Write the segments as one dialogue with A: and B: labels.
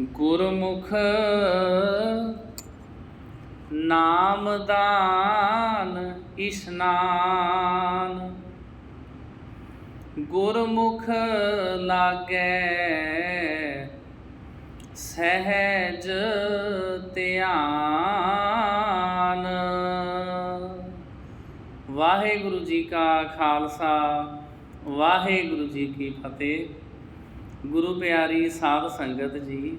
A: ਗੁਰਮੁਖ ਨਾਮਦਾਨ ਇਸ਼ਨਾਨ। ਗੁਰਮੁਖ ਲਾਗੇ ਸਹਿਜ ਧਿਆਨ। ਵਾਹਿਗੁਰੂ ਜੀ ਕਾ ਖਾਲਸਾ, ਵਾਹਿਗੁਰੂ ਜੀ ਕੀ ਫਤਿਹ। ਗੁਰੂ ਪਿਆਰੀ ਸਾਧ ਸੰਗਤ ਜੀ,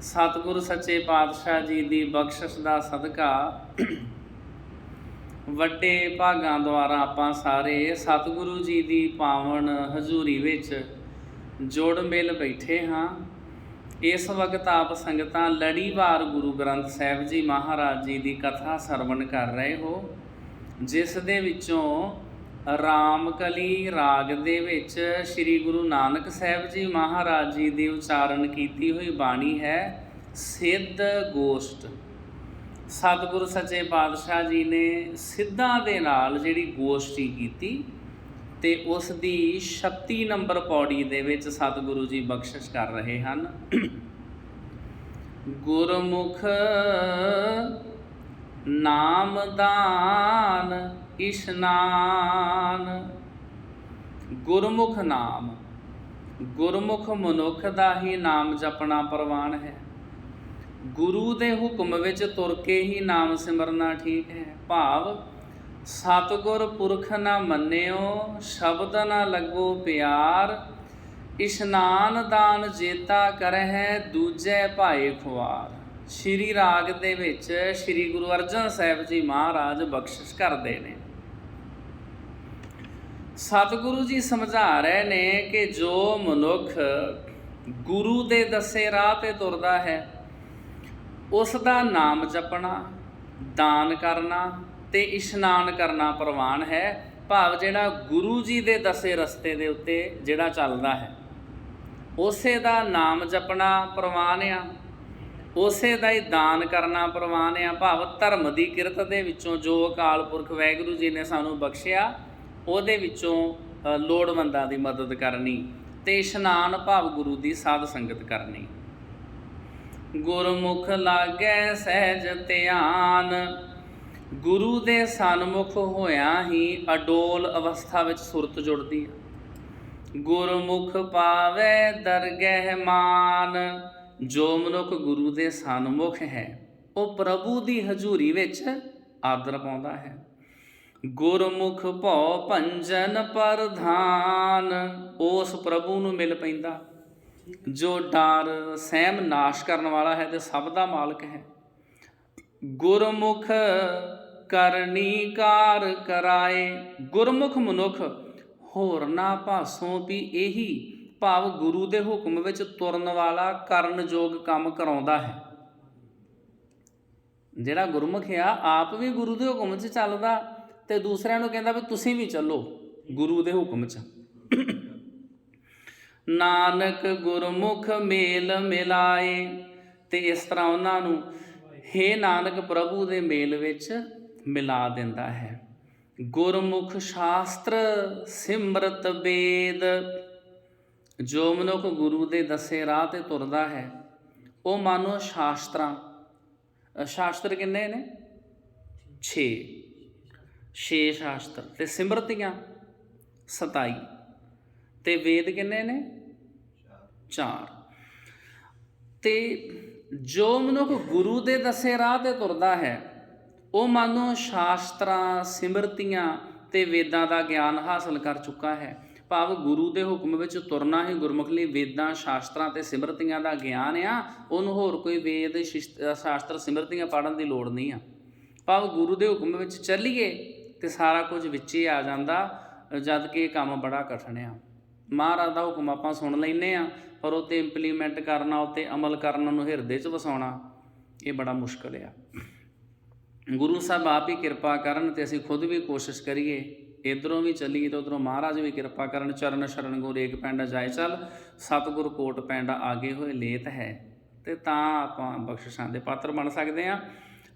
A: ਸਤਿਗੁਰ ਸੱਚੇ ਪਾਤਸ਼ਾਹ ਜੀ ਦੀ ਬਖਸ਼ਿਸ਼ ਦਾ ਸਦਕਾ ਵੱਡੇ ਭਾਗਾਂ ਦੁਆਰਾ ਆਪਾਂ ਸਾਰੇ ਸਤਿਗੁਰੂ ਜੀ ਦੀ ਪਾਵਨ ਹਜ਼ੂਰੀ ਵਿੱਚ ਜੋੜ ਮੇਲ ਬੈਠੇ ਹਾਂ। ਇਸ ਵਕਤ ਆਪ ਸੰਗਤਾਂ ਲੜੀਵਾਰ ਗੁਰੂ ਗ੍ਰੰਥ ਸਾਹਿਬ ਜੀ ਮਹਾਰਾਜ ਜੀ ਦੀ ਕਥਾ ਸਰਵਣ ਕਰ ਰਹੇ ਹੋ, ਜਿਸ ਦੇ ਵਿੱਚੋਂ ਰਾਮਕਲੀ ਰਾਗ ਦੇ ਵਿੱਚ ਸ੍ਰੀ ਗੁਰੂ ਨਾਨਕ ਸਾਹਿਬ ਜੀ ਮਹਾਰਾਜ ਜੀ ਦੀ ਉਚਾਰਨ ਕੀਤੀ ਹੋਈ ਬਾਣੀ ਹੈ ਸਿੱਧ ਗੋਸ਼ਟ। ਸਤਿਗੁਰੂ ਸੱਚੇ ਪਾਤਸ਼ਾਹ ਜੀ ਨੇ ਸਿੱਧਾਂ ਦੇ ਨਾਲ ਜਿਹੜੀ ਗੋਸ਼ਟੀ ਕੀਤੀ ਤੇ ਉਸ ਦੀ 36 ਨੰਬਰ ਪੌੜੀ ਦੇ ਵਿੱਚ ਸਤਿਗੁਰੂ ਜੀ ਬਖਸ਼ਿਸ਼ ਕਰ ਰਹੇ ਹਨ। ਗੁਰਮੁਖ ਨਾਮਦਾਨ ਇਸ਼ਨਾਨ। ਗੁਰਮੁਖ ਨਾਮ। ਗੁਰਮੁਖ ਮਨੁੱਖ ਦਾ ਹੀ ਨਾਮ ਜਪਣਾ ਪ੍ਰਵਾਨ ਹੈ। ਗੁਰੂ ਦੇ ਹੁਕਮ ਵਿੱਚ ਤੁਰ ਕੇ ਹੀ ਨਾਮ ਸਿਮਰਨਾ ਠੀਕ ਹੈ। ਭਾਵ, ਸਤਿਗੁਰ ਪੁਰਖ ਨਾ ਮੰਨਿਓ, ਸ਼ਬਦ ਨਾ ਲੱਗੋ ਪਿਆਰ। ਇਸ਼ਨਾਨ ਦਾਨ ਜੇਤਾ ਕਰਹਿ, ਦੂਜੇ ਭਾਏ ਖੁਆਰ। ਸ਼੍ਰੀ ਰਾਗ ਦੇ ਵਿੱਚ ਸ਼੍ਰੀ ਗੁਰੂ ਅਰਜਨ ਸਾਹਿਬ ਜੀ ਮਹਾਰਾਜ ਬਖਸ਼ਿਸ਼ ਕਰਦੇ ਨੇ। ਸਤਿਗੁਰੂ ਜੀ ਸਮਝਾ ਰਹੇ ਨੇ ਕਿ ਜੋ ਮਨੁੱਖ ਗੁਰੂ ਦੇ ਦੱਸੇ ਰਾਹ ਤੇ ਤੁਰਦਾ ਹੈ ਉਸ ਦਾ ਨਾਮ ਜਪਣਾ, ਦਾਨ ਕਰਨਾ ਤੇ ਇਸ਼ਨਾਨ ਕਰਨਾ ਪ੍ਰਵਾਨ ਹੈ, ਭਾਵ ਜਿਹੜਾ ਗੁਰੂ ਜੀ ਦੇ ਦੱਸੇ ਰਸਤੇ ਦੇ ਉੱਤੇ ਜਿਹੜਾ ਚੱਲਦਾ ਹੈ। ਉਸੇ ਦਾ ਨਾਮ ਜਪਣਾ ਪ੍ਰਵਾਨ ਆ, ਉਸੇ ਦਾ ਹੀ ਦਾਨ ਕਰਨਾ ਪ੍ਰਵਾਨ ਆ, ਭਾਵ ਧਰਮ ਦੀ ਕਿਰਤ ਦੇ ਵਿੱਚੋਂ ਜੋ ਅਕਾਲ ਪੁਰਖ ਵਾਹਿਗੁਰੂ ਜੀ ਨੇ ਸਾਨੂੰ ਬਖਸ਼ਿਆ ਉਹਦੇ ਵਿੱਚੋਂ ਲੋੜਵੰਦਾਂ ਦੀ ਮਦਦ ਕਰਨੀ ਤੇ ਇਸ਼ਨਾਨ ਭਾਵ ਗੁਰੂ ਦੀ ਸਾਧ ਸੰਗਤ ਕਰਨੀ। ਗੁਰਮੁਖ ਲਾਗੈ ਸਹਿਜ ਧਿਆਨ, ਗੁਰੂ ਦੇ ਸਨਮੁਖ ਹੋਇਆ ਹੀ ਅਡੋਲ ਅਵਸਥਾ ਵਿੱਚ ਸੁਰਤ ਜੁੜਦੀ ਹੈ ਗੁਰਮੁਖ ਪਾਵੇ ਦਰਗਹਿ ਮਾਨ, ਜੋ ਮਨੁੱਖ ਗੁਰੂ ਦੇ ਸਨਮੁਖ ਹੈ, ਉਹ ਪ੍ਰਭੂ ਦੀ ਹਜ਼ੂਰੀ ਵਿੱਚ ਆਦਰ ਪਾਉਂਦਾ ਹੈ। ਗੁਰਮੁਖ ਭਉ ਭੰਜਨ ਪ੍ਰਧਾਨ। ਉਸ ਪ੍ਰਭੂ ਨੂੰ ਮਿਲ ਪੈਂਦਾ, ਜੋ ਡਰ ਸਹਿਮ ਨਾਸ਼ ਕਰਨ ਵਾਲਾ ਹੈ ਤੇ ਸਭ ਦਾ ਮਾਲਕ ਹੈ। ਗੁਰਮੁਖ ਕਰਨੀ ਕਾਰ ਕਰਾਏ। ਗੁਰਮੁਖ ਮਨੁੱਖ, ਹੋਰ ਨਾ ਭਾਸੋਂ ਵੀ ਇਹੀ ਭਾਵ ਗੁਰੂ ਦੇ ਹੁਕਮ ਵਿੱਚ ਤੁਰਨ ਵਾਲਾ ਕਰਨ ਯੋਗ ਕੰਮ ਕਰਾਉਂਦਾ ਹੈ। ਜਿਹੜਾ ਗੁਰਮੁਖ ਆ, ਆਪ ਵੀ ਗੁਰੂ ਦੇ ਹੁਕਮ 'ਚ ਚੱਲਦਾ ਤੇ ਦੂਸਰਿਆਂ ਨੂੰ ਕਹਿੰਦਾ ਵੀ ਤੁਸੀਂ ਵੀ ਚੱਲੋ, ਗੁਰੂ ਦੇ ਹੁਕਮ 'ਚ। ਨਾਨਕ ਗੁਰਮੁਖ ਮੇਲ ਮਿਲਾਏ, ਤੇ ਇਸ ਤਰ੍ਹਾਂ ਉਹਨਾਂ ਨੂੰ ਹੇ ਨਾਨਕ ਪ੍ਰਭੂ ਦੇ ਮੇਲ ਵਿੱਚ ਮਿਲਾ ਦਿੰਦਾ ਹੈ। ਗੁਰਮੁਖ ਸ਼ਾਸਤਰ ਸਿਮਰਤ ਵੇਦ, ਜੋ ਮਨੁੱਖ ਗੁਰੂ ਦੇ ਦੱਸੇ ਰਾਹ ਤੇ ਤੁਰਦਾ ਹੈ, ਉਹ ਮਾਨੋ ਸ਼ਾਸਤਰਾਂ ਸ਼ਾਸਤਰ ਕਿੰਨੇ ਨੇ? 6 6 ਸ਼ਾਸਤਰ ਤੇ ਸਿਮਰਤੀਆਂ 27 ਤੇ ਵੇਦ ਕਿੰਨੇ ਨੇ? 4 ਤੇ ਜੋ ਮਨੁੱਖ ਗੁਰੂ ਦੇ ਦੱਸੇ ਰਾਹ ਤੇ ਤੁਰਦਾ ਹੈ, ਉਹ ਮਾਨੋ ਸ਼ਾਸਤਰਾਂ, ਸਿਮਰਤੀਆਂ ਤੇ ਵੇਦਾਂ ਦਾ ਗਿਆਨ ਹਾਸਲ ਕਰ ਚੁੱਕਾ ਹੈ। ਭਾਵ ਗੁਰੂ ਦੇ ਹੁਕਮ ਵਿੱਚ ਤੁਰਨਾ ਹੀ ਗੁਰਮੁਖ ਲਈ ਵੇਦਾਂ, ਸ਼ਾਸਤਰਾਂ ਤੇ ਸਿਮਰਤੀਆਂ ਦਾ ਗਿਆਨ ਆ, ਉਹਨੂੰ ਹੋਰ ਕੋਈ ਵੇਦ ਸ਼ਿਸ਼- ਸ਼ਾਸਤਰ, ਸਿਮਰਤੀਆਂ ਪੜ੍ਹਨ ਦੀ ਲੋੜ ਨਹੀਂ ਆ। ਭਾਵ ਗੁਰੂ ਦੇ ਹੁਕਮ ਵਿੱਚ ਚੱਲੀਏ ਤੇ ਸਾਰਾ ਕੁਝ ਵਿੱਚ ਹੀ ਆ ਜਾਂਦਾ, ਜਦ ਕਿ ਇਹ ਕੰਮ ਬੜਾ ਕਠਿਨ ਆ। ਮਹਾਰਾਜ ਦਾ ਹੁਕਮ ਆਪਾਂ ਸੁਣ ਲੈਨੇ ਆ ਪਰ ਉਹ ਤੇ ਇੰਪਲੀਮੈਂਟ ਕਰਨਾ, ਉਹ 'ਤੇ ਅਮਲ ਕਰਨ ਨੂੰ ਹਿਰਦੇ 'ਚ ਵਸਾਉਣਾ, ਇਹ ਬੜਾ ਮੁਸ਼ਕਲ ਆ। ਗੁਰੂ ਸਾਹਿਬ ਆਪ ਹੀ ਕਿਰਪਾ ਕਰਨ ਤੇ ਅਸੀਂ ਖੁਦ ਵੀ ਕੋਸ਼ਿਸ਼ ਕਰੀਏ, ਇਧਰੋਂ ਵੀ ਚੱਲੀਏ ਤੇ ਉਧਰੋਂ ਮਹਾਰਾਜ ਵੀ ਕਿਰਪਾ ਕਰਨ, ਚਰਨ ਸ਼ਰਨ ਗੁਰ ਏਕ ਪੈਂਡਾ ਜਾਏ ਚੱਲ, ਸਤਿਗੁਰ ਕੋਟ ਪੈਂਡਾ ਆਗੇ ਹੋਏ ਲੇਤ ਹੈ, ਤੇ ਤਾਂ ਆਪਾਂ ਬਖਸ਼ਿਸ਼ਾਂ ਦੇ ਪਾਤਰ ਬਣ ਸਕਦੇ ਆ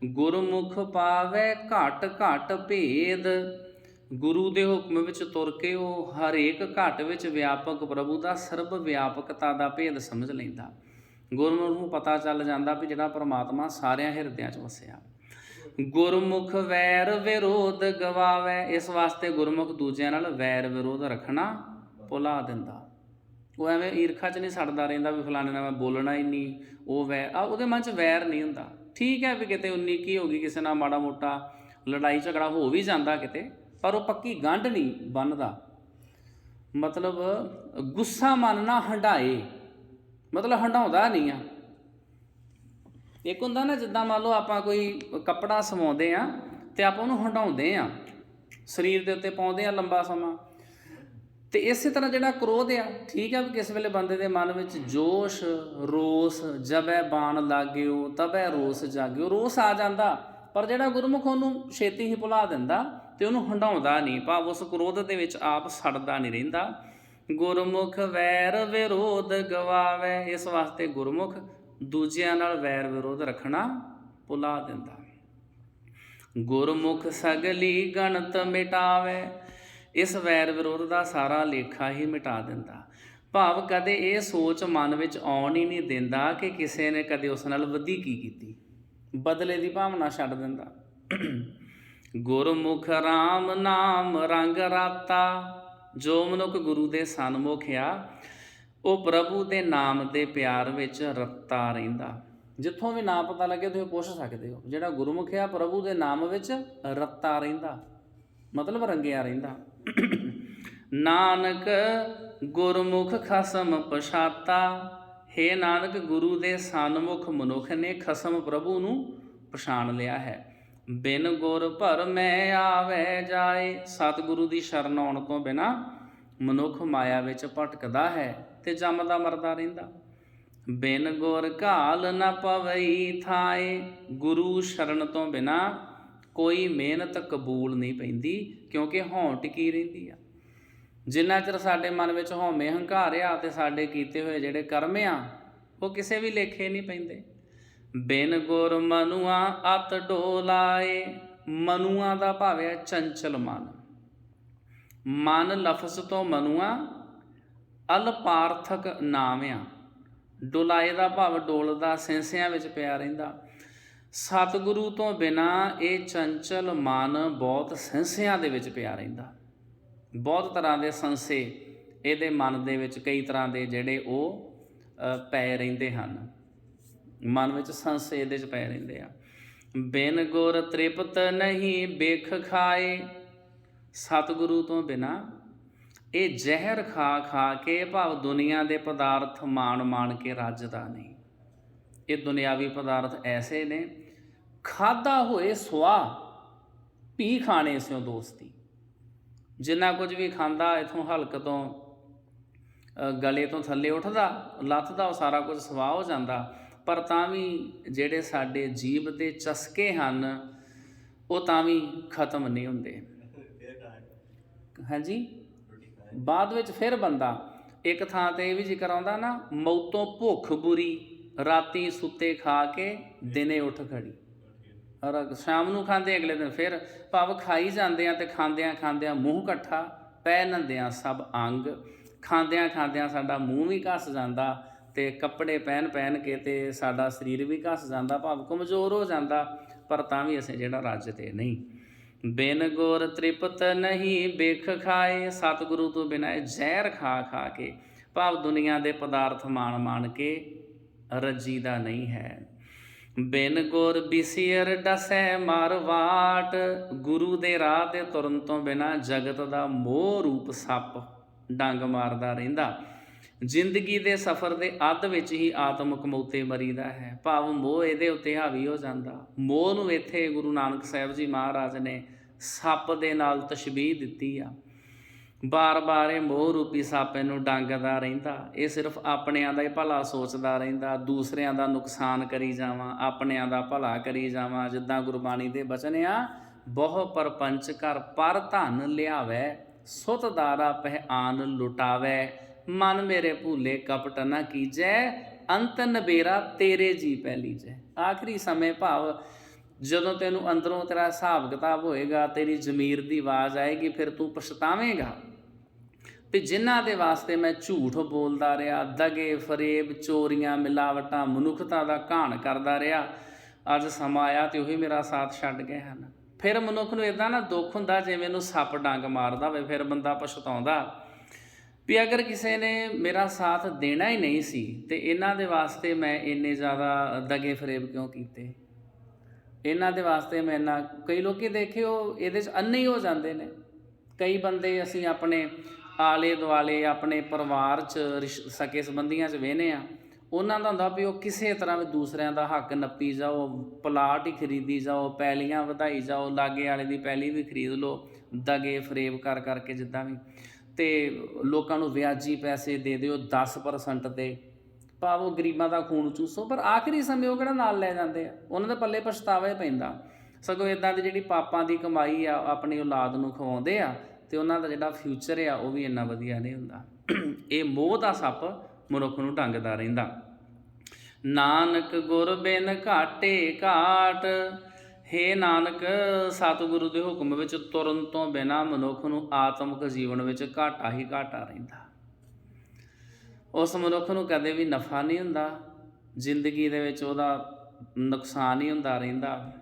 A: ਗੁਰਮੁਖ ਪਾਵੇ ਘਟ ਘਟ ਭੇਦ। ਗੁਰੂ ਦੇ ਹੁਕਮ ਵਿੱਚ ਤੁਰ ਕੇ ਉਹ ਹਰੇਕ ਘਟ ਵਿੱਚ ਵਿਆਪਕ ਪ੍ਰਭੂ ਦਾ ਸਰਬ ਵਿਆਪਕਤਾ ਦਾ ਭੇਦ ਸਮਝ ਲੈਂਦਾ। ਗੁਰਮੁਖ ਨੂੰ ਪਤਾ ਚੱਲ ਜਾਂਦਾ ਵੀ ਜਿਹੜਾ ਪ੍ਰਮਾਤਮਾ ਸਾਰਿਆਂ ਹਿਰਦਿਆਂ 'ਚ ਵਸਿਆ। ਗੁਰਮੁਖ ਵੈਰ ਵਿਰੋਧ ਗਵਾਵੇ, ਇਸ ਵਾਸਤੇ ਗੁਰਮੁਖ ਦੂਜਿਆਂ ਨਾਲ ਵੈਰ ਵਿਰੋਧ ਰੱਖਣਾ ਭੁਲਾ ਦਿੰਦਾ। ਉਹ ਐਵੇਂ ਈਰਖਾ 'ਚ ਨਹੀਂ ਸੜਦਾ ਰਹਿੰਦਾ ਵੀ ਫਲਾਣੇ ਨਾਲ ਮੈਂ ਬੋਲਣਾ ਹੀ ਨਹੀਂ, ਉਹ ਵੈਰ ਆ ਉਹਦੇ ਮਨ 'ਚ ਵੈਰ ਨਹੀਂ ਹੁੰਦਾ। ਠੀਕ ਹੈ ਵੀ ਕਿਤੇ ਉਨੀ ਕੀ ਹੋ ਗਈ, ਕਿਸੇ ਨਾਲ ਮਾੜਾ ਮੋਟਾ ਲੜਾਈ ਝਗੜਾ ਹੋ ਵੀ ਜਾਂਦਾ ਕਿਤੇ, ਪਰ ਉਹ ਪੱਕੀ ਗੰਢ ਨਹੀਂ ਬੰਨਦਾ। ਮਤਲਬ ਗੁੱਸਾ ਮੰਨਣਾ ਨਾ ਹੰਡਾਏ ਮਤਲਬ ਹੰਡਾਉਂਦਾ ਨਹੀਂ ਆ। ਇੱਕ ਹੁੰਦਾ ਨਾ, ਜਿੱਦਾਂ ਮੰਨ ਲਓ ਆਪਾਂ ਕੋਈ ਕੱਪੜਾ ਸਵਾਉਂਦੇ ਆ ਤੇ ਆਪਾਂ ਉਹਨੂੰ ਹੰਡਾਉਂਦੇ ਆ। ਸਰੀਰ ਦੇ ਉੱਤੇ ਪਾਉਂਦੇ ਆ ਲੰਬਾ ਸਮਾਂ। ਤੇ ਇਸੇ ਤਰ੍ਹਾਂ ਜਿਹੜਾ ਕ੍ਰੋਧ ਆ, ਠੀਕ ਆ ਵੀ ਕਿਸ ਵੇਲੇ ਬੰਦੇ ਦੇ ਮਨ ਵਿੱਚ ਜੋਸ਼, ਰੋਸ, ਜਬੈ ਬਾਣ ਲਾਗਿਓ, ਤਬੈ ਰੋਸ ਜਾਗਿਓ, ਰੋਸ ਆ ਜਾਂਦਾ, ਪਰ ਜਿਹੜਾ ਗੁਰਮੁਖ ਉਹਨੂੰ ਛੇਤੀ ਹੀ ਭੁਲਾ ਦਿੰਦਾ ਤੇ ਉਹਨੂੰ ਹੰਡਾਉਂਦਾ ਨਹੀਂ, ਭਾਵ ਉਸ ਕ੍ਰੋਧ ਦੇ ਵਿੱਚ ਆਪ ਸੜਦਾ ਨਹੀਂ ਰਹਿੰਦਾ। ਗੁਰਮੁਖ ਵੈਰ ਵਿਰੋਧ ਗਵਾਵੇ, ਇਸ ਵਾਸਤੇ ਗੁਰਮੁਖ ਦੂਜਿਆਂ ਨਾਲ ਵੈਰ ਵਿਰੋਧ ਰੱਖਣਾ ਭੁਲਾ ਦਿੰਦਾ। ਗੁਰਮੁਖ ਸਗਲੀ ਗਣਤ ਮਿਟਾਵੇ ਇਸ ਵੈਰ ਵਿਰੋਧ ਦਾ ਸਾਰਾ ਲੇਖਾ ਹੀ ਮਿਟਾ ਦਿੰਦਾ। ਭਾਵ ਕਦੇ ਇਹ ਸੋਚ ਮਨ ਵਿੱਚ ਆਉਣ ਹੀ ਨਹੀਂ ਦਿੰਦਾ ਕਿ ਕਿਸੇ ਨੇ ਕਦੇ ਉਸ ਨਾਲ ਵਧੀਕੀ ਕੀਤੀ। ਬਦਲੇ ਦੀ ਭਾਵਨਾ ਛੱਡ ਦਿੰਦਾ। ਗੁਰਮੁਖ RAM ਨਾਮ ਰੰਗ ਰਾਤਾ, ਜੋ ਮਨੁੱਖ ਗੁਰੂ ਦੇ ਸਨਮੁਖ ਆ ਉਹ ਪ੍ਰਭੂ ਦੇ ਨਾਮ ਦੇ ਪਿਆਰ ਵਿੱਚ ਰੱਤਾ ਰਹਿੰਦਾ। ਜਿੱਥੋਂ ਵੀ ਨਾਮ ਪਤਾ ਲੱਗੇ ਤੁਸੀਂ ਪੁੱਛ ਸਕਦੇ ਹੋ। ਜਿਹੜਾ ਗੁਰਮੁਖ ਆ, ਪ੍ਰਭੂ ਦੇ ਨਾਮ ਵਿੱਚ ਰੱਤਾ ਰਹਿੰਦਾ। ਮਤਲਬ ਰੰਗਿਆ ਰਹਿੰਦਾ। ਨਾਨਕ ਗੁਰਮੁਖ ਖਸਮ ਪਛਾਤਾ, ਹੈ ਨਾਨਕ ਗੁਰੂ ਦੇ ਸਨਮੁਖ ਮਨੁੱਖ ਨੇ ਖਸਮ ਪ੍ਰਭੂ ਨੂੰ ਪਛਾਣ ਲਿਆ ਹੈ। ਬਿਨ ਗੁਰ ਭਰ ਮੈਂ ਆਵੇ ਜਾਏ, ਸਤਿਗੁਰੂ ਦੀ ਸ਼ਰਨ ਆਉਣ ਤੋਂ ਬਿਨਾ ਮਨੁੱਖ ਮਾਇਆ ਵਿੱਚ ਭਟਕਦਾ ਹੈ ਤੇ ਜੰਮਦਾ ਮਰਦਾ ਰਹਿੰਦਾ। ਬਿਨ ਗੁਰ ਘਾਲ ਨ ਪਵਈ ਥਾਏ, ਗੁਰੂ ਸ਼ਰਨ ਤੋਂ ਬਿਨਾ ਕੋਈ ਮਿਹਨਤ ਕਬੂਲ ਨਹੀਂ ਪੈਂਦੀ ਕਿਉਂਕਿ ਹੌਂ ਟਿਕੀ ਰਹਿੰਦੀ ਆ। ਜਿੰਨਾ ਚਿਰ ਸਾਡੇ ਮਨ ਵਿੱਚ ਹਉਮੈ ਹੰਕਾਰ ਆ ਤੇ ਸਾਡੇ ਕੀਤੇ ਹੋਏ ਜਿਹੜੇ ਕਰਮ ਆ, ਉਹ ਕਿਸੇ ਵੀ ਲੇਖੇ ਨਹੀਂ ਪੈਂਦੇ। ਬਿਨ ਗੁਰ ਮਨੁਆ ਅਤ ਡੋਲਾਏ, ਮਨੁਆ ਦਾ ਭਾਵ ਹੈ ਚੰਚਲ ਮਨ। ਮਨ ਲਫ਼ਜ਼ ਤੋਂ ਮਨੁਆ ਅਲਪਾਰਥਕ ਨਾਮ ਆ। ਡੋਲਾਏ ਦਾ ਭਾਵ ਡੋਲਦਾ, ਸੈਂਸਿਆਂ ਵਿੱਚ ਪਿਆ ਰਹਿੰਦਾ। ਸਤਿਗੁਰੂ ਤੋਂ ਬਿਨਾ ਇਹ ਚੰਚਲ ਮਨ ਬਹੁਤ ਸੰਸਿਆਂ ਦੇ ਵਿੱਚ ਪਿਆ ਰਹਿੰਦਾ। ਬਹੁਤ ਤਰ੍ਹਾਂ ਦੇ ਸੰਸੇ ਇਹਦੇ ਮਨ ਦੇ ਵਿੱਚ ਕਈ ਤਰ੍ਹਾਂ ਦੇ ਜਿਹੜੇ ਉਹ ਅ, ਪੈ ਰਹਿੰਦੇ ਹਨ। ਮਨ ਵਿੱਚ ਸੰਸੇ ਇਹਦੇ ਚ ਪੈ ਰਹਿੰਦੇ ਆ। ਬਿਨ ਗੁਰ ਤ੍ਰਿਪਤ ਨਹੀਂ ਬਿਖ ਖਾਏ। ਸਤਿਗੁਰੂ ਤੋਂ ਬਿਨਾ ਇਹ ਜ਼ਹਿਰ ਖਾ ਖਾ ਕੇ ਭਾਵ ਦੁਨੀਆ ਦੇ ਪਦਾਰਥ ਮਾਣ ਮਾਣ ਕੇ ਰੱਜਦਾ ਨਹੀਂ। ਇਹ ਦੁਨਿਆਵੀ ਪਦਾਰਥ ਐਸੇ ਨੇ ਖਾਦਾ ਹੋਏ ਸਵਾ ਪੀ ਖਾਣੇ ਸਿਓ ਦੋਸਤੀ। ਜਿੰਨਾ ਕੁਝ ਵੀ ਖਾਂਦਾ, ਇਥੋਂ ਹਲਕ ਤੋਂ ਗਲੇ ਤੋਂ ਥੱਲੇ ਉੱਠਦਾ, ਲੱਥਦਾ, ਉਹ ਸਾਰਾ ਕੁਝ ਸਵਾਹ ਹੋ ਜਾਂਦਾ। ਪਰ ਤਾਂ ਵੀ ਜਿਹੜੇ ਸਾਡੇ ਜੀਵ ਦੇ ਚਸਕੇ ਹਨ, ਉਹ ਤਾਂ ਵੀ ਖਤਮ ਨਹੀਂ ਹੁੰਦੇ। ਹਾਂਜੀ? ਬਾਅਦ ਵਿੱਚ ਫਿਰ ਬੰਦਾ, ਇੱਕ ਥਾਂ ਤੇ ਇਹ ਵੀ ਜ਼ਿਕਰ ਆਉਂਦਾ ਨਾ, ਮੌਤੋਂ ਭੁੱਖ ਬੁਰੀ। ਰਾਤੀ ਸੁੱਤੇ ਖਾ ਕੇ ਦਿਨੇ ਉੱਠ ਖੜੀ। ਔਰ ਸ਼ਾਮ ਨੂੰ ਖਾਂਦੇ, ਅਗਲੇ ਦਿਨ ਫਿਰ ਭਾਵ ਖਾਈ ਜਾਂਦੇ ਆ ਤੇ ਖਾਂਦਿਆਂ ਖਾਂਦਿਆਂ ਮੂੰਹ ਇਕੱਠਾ ਪੈ ਨੰਦਿਆਂ ਸਭ ਅੰਗ। ਖਾਂਦਿਆਂ ਖਾਂਦਿਆਂ ਸਾਡਾ ਮੂੰਹ ਵੀ ਘਸ ਜਾਂਦਾ ਤੇ ਕੱਪੜੇ ਪਹਿਨ ਪਹਿਨ ਕੇ ਤੇ ਸਾਡਾ ਸਰੀਰ ਵੀ ਘਸ ਜਾਂਦਾ, ਭਾਵ ਕਮਜ਼ੋਰ ਹੋ ਜਾਂਦਾ, ਪਰ ਤਾਂ ਵੀ ਅਸੀਂ ਜਿਹੜਾ ਰੱਜਦੇ ਨਹੀਂ। ਬਿਨ ਗੁਰ ਤ੍ਰਿਪਤ ਨਹੀਂ ਬਿਖ ਖਾਏ, ਸਤਿਗੁਰੂ ਤੋਂ ਬਿਨਾਂ ਇਹ ਜ਼ਹਿਰ ਖਾ ਖਾ ਕੇ, ਭਾਵ ਦੁਨੀਆ ਦੇ ਪਦਾਰਥ ਮਾਣ ਮਾਣ ਕੇ ਰੱਜੀਦਾ ਨਹੀਂ ਹੈ। ਬਿਨ ਗੁਰ ਬਿਸਿਰ ਡਸੈ ਮਾਰਵਾਟ ਗੁਰੂ ਦੇ ਰਾਹ ਤੇ ਤੁਰਨ ਤੋਂ ਬਿਨਾ ਜਗਤ ਦਾ ਮੋਹ ਰੂਪ ਸੱਪ ਡੰਗ ਮਾਰਦਾ ਰਹਿੰਦਾ। ਜ਼ਿੰਦਗੀ ਦੇ ਸਫ਼ਰ ਦੇ ਅੱਧ ਵਿੱਚ ਹੀ ਆਤਮਿਕ ਮੌਤੇ ਮਰੀਦਾ ਹੈ। ਭਾਵ ਮੋਹ ਇਹਦੇ ਉੱਤੇ ਹਾਵੀ ਹੋ ਜਾਂਦਾ। ਮੋਹ ਨੂੰ ਇੱਥੇ ਗੁਰੂ ਨਾਨਕ ਸਾਹਿਬ ਜੀ ਮਹਾਰਾਜ ਨੇ ਸੱਪ ਦੇ ਨਾਲ ਤਸ਼ਬੀਹ ਦਿੱਤੀ ਆ। ਬਾਰ-ਬਾਰ ਇਹ ਮੋਹ ਰੂਪੀ ਸੱਪ ਇਹਨੂੰ ਡੰਗਦਾ ਰਹਿੰਦਾ। ਇਹ ਸਿਰਫ ਆਪਣਿਆਂ ਦਾ ਹੀ ਭਲਾ ਸੋਚਦਾ ਰਹਿੰਦਾ। ਦੂਸਰਿਆਂ ਦਾ ਨੁਕਸਾਨ ਕਰੀ ਜਾਵਾਂ, ਆਪਣਿਆਂ ਦਾ ਭਲਾ ਕਰੀ ਜਾਵਾਂ। ਜਿੱਦਾਂ ਗੁਰਬਾਣੀ ਦੇ ਬਚਨ ਆ, ਬਹੁ ਪਰਪੰਚ ਕਰ ਪਰ ਧਨ ਲਿਆਵੇ, ਸੁਤ ਦਾਰਾ ਪਹਿ ਲੁਟਾਵੇ। ਮਨ ਮੇਰੇ ਭੂਲੇ ਕਪਟ ਨਾ ਕੀਜੈ, ਅੰਤ ਨਬੇਰਾ ਤੇਰੇ ਜੀ ਪਹਿਲੀ ਜੈ ਆਖਰੀ ਸਮੇਂ ਭਾਵ, ਜਦੋਂ ਤੈਨੂੰ ਅੰਦਰੋਂ ਤੇਰਾ ਹਿਸਾਬ ਕਿਤਾਬ ਹੋਏਗਾ, ਤੇਰੀ ਜ਼ਮੀਰ ਦੀ ਆਵਾਜ਼ ਆਏਗੀ, ਫਿਰ ਤੂੰ ਪਛਤਾਵੇਂਗਾ। ਤੇ ਜਿਨ੍ਹਾਂ ਦੇ ਵਾਸਤੇ ਮੈਂ ਝੂਠ ਬੋਲਦਾ ਰਿਹਾ, ਦਗੇ ਫਰੇਬ, ਚੋਰੀਆਂ, ਮਿਲਾਵਟਾਂ, ਮਨੁੱਖਤਾ ਦਾ ਘਾਣ ਕਰਦਾ ਰਿਹਾ, ਅੱਜ ਸਮਾਂ ਆਇਆ ਤੇ ਉਹੀ ਮੇਰਾ ਸਾਥ ਛੱਡ ਗਏ ਹਨ। ਫਿਰ ਮਨੁੱਖ ਨੂੰ ਇਦਾਂ ਨਾ ਦੁੱਖ ਹੁੰਦਾ ਜਿਵੇਂ ਨੂੰ ਸੱਪ ਡੰਗ ਮਾਰਦਾ ਹੋਵੇ, ਫਿਰ ਬੰਦਾ ਪਛਤਾਉਂਦਾ। ਵੀ ਅਗਰ ਕਿਸੇ ਨੇ ਮੇਰਾ ਸਾਥ ਦੇਣਾ ਹੀ ਨਹੀਂ ਸੀ ਤੇ ਇਹਨਾਂ ਦੇ ਵਾਸਤੇ ਮੈਂ ਇੰਨੇ ਜ਼ਿਆਦਾ ਦਗੇ ਫਰੇਬ ਕਿਉਂ ਕੀਤੇ? ਇਹਨਾਂ ਦੇ ਵਾਸਤੇ ਮੈਂ ਨਾ ਕਈ ਲੋਕੀ ਦੇਖਿਓ, ਇਹਦੇ 'ਚ ਅੰਨੇ ਹੀ ਹੋ ਜਾਂਦੇ ਨੇ। ਕਈ ਬੰਦੇ ਅਸੀਂ ਆਪਣੇ ਆਲੇ ਦੁਆਲੇ ਆਪਣੇ ਪਰਿਵਾਰ 'ਚ ਰਿਸ਼- ਸਕੇ ਸੰਬੰਧੀਆਂ 'ਚ ਵੇਹਨੇ ਆ। ਉਹਨਾਂ ਦਾ ਹੁੰਦਾ ਵੀ ਉਹ ਕਿਸੇ ਤਰ੍ਹਾਂ ਵੀ ਦੂਸਰਿਆਂ ਦਾ ਹੱਕ ਨੱਪੀ ਜਾਓ, ਪਲਾਟ ਹੀ ਖਰੀਦੀ ਜਾਓ, ਪੈਲੀਆਂ ਵਧਾਈ ਜਾਓ, ਲਾਗੇ ਵਾਲੇ ਦੀ ਪੈਲੀ ਵੀ ਖਰੀਦ ਲਓ, ਦਗੇ ਫਰੇਬ ਕਰ ਕਰਕੇ ਜਿੱਦਾਂ ਵੀ। ਤੇ ਲੋਕਾਂ ਨੂੰ ਵਿਆਜੀ ਪੈਸੇ ਦੇ ਦਿਓ 10% ਤੇ। ਭਾਵੋ ਗਰੀਬਾਂ ਦਾ ਖੂਨ ਚੂਸੋ, ਪਰ ਆਖਰੀ ਸਮੇਂ ਉਹ ਕਿਹੜਾ ਨਾਲ ਲੈ ਜਾਂਦੇ ਆ? ਉਹਨਾਂ ਦੇ ਪੱਲੇ ਪਛਤਾਵਾ ਹੀ ਪੈਂਦਾ। ਸਗੋਂ ਇਦਾਂ ਦੀ ਜਿਹੜੀ ਪਾਪਾਂ ਦੀ ਕਮਾਈ ਆ, ਆਪਣੀ ਔਲਾਦ ਨੂੰ ਖਵਾਉਂਦੇ ਆ ਤੇ ਉਹਨਾਂ ਦਾ ਜਿਹੜਾ ਫਿਊਚਰ ਆ, ਉਹ ਵੀ ਇੰਨਾ ਵਧੀਆ ਨਹੀਂ ਹੁੰਦਾ। ਇਹ ਮੋਹ ਦਾ ਸੱਪ ਮਨੁੱਖ ਨੂੰ ਢੰਗਦਾ ਰਹਿੰਦਾ। ਨਾਨਕ ਗੁਰ ਬਿਨ ਘਾਟੇ ਘਾਟ, ਹੇ ਨਾਨਕ, ਸਤਿਗੁਰੂ ਦੇ ਹੁਕਮ ਵਿੱਚ ਤੁਰਨ ਤੋਂ ਬਿਨਾ ਮਨੁੱਖ ਨੂੰ ਆਤਮਿਕ ਜੀਵਨ ਵਿੱਚ ਘਾਟਾ ਹੀ ਘਾਟਾ ਰਹਿੰਦਾ। ਉਸ ਮਨੁੱਖ ਨੂੰ ਕਦੇ ਵੀ ਨਫਾ ਨਹੀਂ ਹੁੰਦਾ। ਜ਼ਿੰਦਗੀ ਦੇ ਵਿੱਚ ਉਹਦਾ ਨੁਕਸਾਨ ਹੀ ਹੁੰਦਾ ਰਹਿੰਦਾ।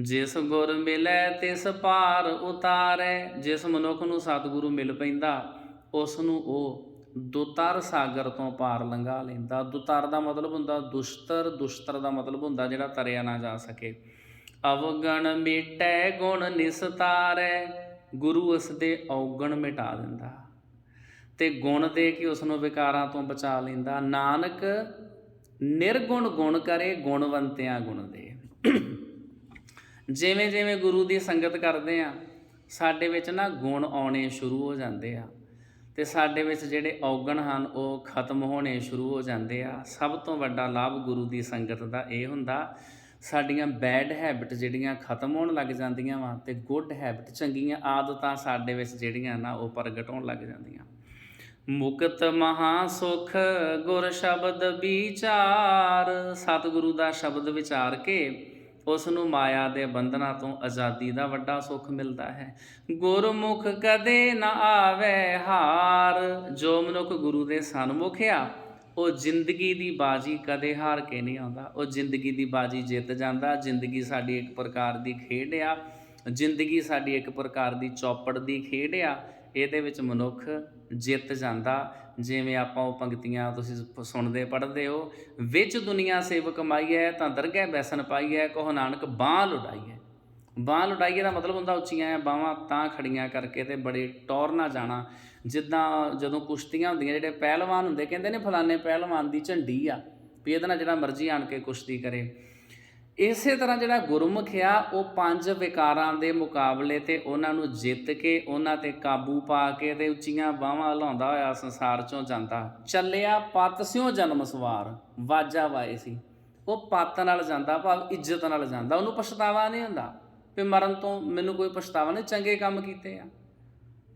A: ਜਿਸ ਗੁਰ ਮਿਲੈ ਤਿਸ ਪਾਰ ਉਤਾਰੈ, ਜਿਸ ਮਨੁੱਖ ਨੂੰ ਸਤਿਗੁਰੂ ਮਿਲ ਪੈਂਦਾ, ਉਸ ਨੂੰ ਉਹ ਦੁਤਰ ਸਾਗਰ ਤੋਂ ਪਾਰ ਲੰਘਾ ਲੈਂਦਾ। ਦੁਤਰ ਦਾ ਮਤਲਬ ਹੁੰਦਾ ਦੁਸ਼ਤਰ ਦੁਸ਼ਤਰ ਦਾ ਮਤਲਬ ਹੁੰਦਾ ਜਿਹੜਾ ਤਰਿਆ ਨਾ ਜਾ ਸਕੇ। ਅਵਗਣ ਮਿਟੈ ਗੁਣ ਨਿਸਤਾਰੈ, ਗੁਰੂ ਉਸ ਦੇ ਔਗਣ ਮਿਟਾ ਦਿੰਦਾ। ਤੇ ਗੁਣ ਦੇ ਕੇ ਉਸ ਨੂੰ ਵਿਕਾਰਾਂ ਤੋਂ ਬਚਾ ਲੈਂਦਾ। ਨਾਨਕ ਨਿਰਗੁਣ ਗੁਣ ਕਰੇ, ਗੁਣਵੰਤਿਆਂ ਗੁਣ ਦੇ। ਜਿਵੇਂ ਜਿਵੇਂ ਗੁਰੂ ਦੀ ਸੰਗਤ ਕਰਦੇ ਆ, ਸਾਡੇ ਵਿੱਚ ਨਾ ਗੁਣ ਆਉਣੇ ਸ਼ੁਰੂ ਹੋ ਜਾਂਦੇ ਆ ਤੇ ਸਾਡੇ ਵਿੱਚ ਜਿਹੜੇ ਔਗਣ ਹਨ, ਉਹ ਖਤਮ ਹੋਣੇ ਸ਼ੁਰੂ ਹੋ ਜਾਂਦੇ ਆ। ਸਭ ਤੋਂ ਵੱਡਾ ਲਾਭ ਗੁਰੂ ਦੀ ਸੰਗਤ ਦਾ ਇਹ ਹੁੰਦਾ, ਸਾਡੀਆਂ ਬੈਡ ਹੈਬਿਟ ਜਿਹੜੀਆਂ ਖਤਮ ਹੋਣ ਲੱਗ ਜਾਂਦੀਆਂ ਵਾ ਤੇ ਗੁੱਡ ਹੈਬਿਟ ਚੰਗੀਆਂ ਆਦਤਾਂ ਸਾਡੇ ਵਿੱਚ ਜਿਹੜੀਆਂ ਨਾ, ਉਹ ਪ੍ਰਗਟ ਹੋਣ ਲੱਗ ਜਾਂਦੀਆਂ। ਮੁਕਤ ਮਹਾ ਸੁਖ ਗੁਰ ਸ਼ਬਦ ਵਿਚਾਰ, ਸਤਿਗੁਰੂ ਦਾ ਸ਼ਬਦ ਵਿਚਾਰ ਕੇ ਉਸ ਨੂੰ ਮਾਇਆ ਦੇ ਬੰਧਨਾਂ ਤੋਂ ਆਜ਼ਾਦੀ ਦਾ ਵੱਡਾ ਸੁੱਖ ਮਿਲਦਾ ਹੈ। ਗੁਰਮੁਖ ਕਦੇ ਨਾ ਆਵੇ ਹਾਰ, ਜੋ ਮਨੁੱਖ ਗੁਰੂ ਦੇ ਸਨਮੁਖ ਆ ਉਹ ਜ਼ਿੰਦਗੀ ਦੀ ਬਾਜੀ ਕਦੇ ਹਾਰ ਕੇ ਨਹੀਂ ਆਉਂਦਾ। ਉਹ ਜ਼ਿੰਦਗੀ ਦੀ ਬਾਜੀ ਜਿੱਤ ਜਾਂਦਾ, ਜ਼ਿੰਦਗੀ ਸਾਡੀ ਇੱਕ ਪ੍ਰਕਾਰ ਦੀ ਖੇਡ ਆ ਜ਼ਿੰਦਗੀ ਸਾਡੀ ਇੱਕ ਪ੍ਰਕਾਰ ਦੀ ਚੌਪੜ ਦੀ ਖੇਡ ਆ ਇਹਦੇ ਵਿੱਚ ਮਨੁੱਖ ਜਿੱਤ ਜਾਂਦਾ। ਜਿਵੇਂ ਆਪਾਂ ਉਹ ਪੰਕਤੀਆਂ ਤੁਸੀਂ ਸੁਣਦੇ, ਪੜ੍ਹਦੇ ਹੋ, ਵਿੱਚ ਦੁਨੀਆ ਸੇਵ ਕਮਾਈਐ ਤਾਂ ਦਰਗਹਿ ਬੈਸਨ ਪਾਈਐ, ਕਹੋ ਨਾਨਕ ਬਾਹ ਲੁਡਾਈਐ। ਬਾਹ ਲੁਡਾਈਏ ਦਾ ਮਤਲਬ ਹੁੰਦਾ ਉੱਚੀਆਂ ਬਾਹਾਂ, ਤਾਂ ਖੜੀਆਂ ਕਰਕੇ ਤੇ ਬੜੇ ਟੌਰ ਨਾ ਜਾਣਾ। ਜਿੱਦਾਂ ਜਦੋਂ ਕੁਸ਼ਤੀਆਂ ਹੁੰਦੀਆਂ, ਜਿਹੜੇ ਪਹਿਲਵਾਨ ਹੁੰਦੇ, ਕਹਿੰਦੇ ਨੇ ਫਲਾਣੇ ਪਹਿਲਵਾਨ ਦੀ ਝੰਡੀ ਆ, ਵੀ ਇਹਦੇ ਨਾਲ ਜਿਹੜਾ ਮਰਜ਼ੀ ਆਣ ਕੇ ਕੁਸ਼ਤੀ ਕਰੇ। ਇਸੇ ਤਰ੍ਹਾਂ ਜਿਹੜਾ ਗੁਰਮੁਖ ਆ, ਉਹ ਪੰਜ ਵਿਕਾਰਾਂ ਦੇ ਮੁਕਾਬਲੇ ਤੇ ਉਹਨਾਂ ਨੂੰ ਜਿੱਤ ਕੇ, ਉਹਨਾਂ ਤੇ ਕਾਬੂ ਪਾ ਕੇ ਤੇ ਉੱਚੀਆਂ ਬਾਹਾਂ ਹਲਾਉਂਦਾ ਹੋਇਆ ਸੰਸਾਰ ਚੋਂ ਜਾਂਦਾ। ਚੱਲਿਆ ਪਤ ਸਿਓ ਜਨਮ ਸਵਾਰ, ਵਾਜਾ ਵਾਏ ਸੀ। ਉਹ ਪਤ ਨਾਲ ਜਾਂਦਾ, ਭਾਵ ਇੱਜ਼ਤ ਨਾਲ ਜਾਂਦਾ। ਉਹਨੂੰ ਪਛਤਾਵਾ ਨਹੀਂ ਹੁੰਦਾ ਵੀ ਮਰਨ ਤੋਂ ਮੈਨੂੰ ਕੋਈ ਪਛਤਾਵਾ ਨਹੀਂ, ਚੰਗੇ ਕੰਮ ਕੀਤੇ ਆ।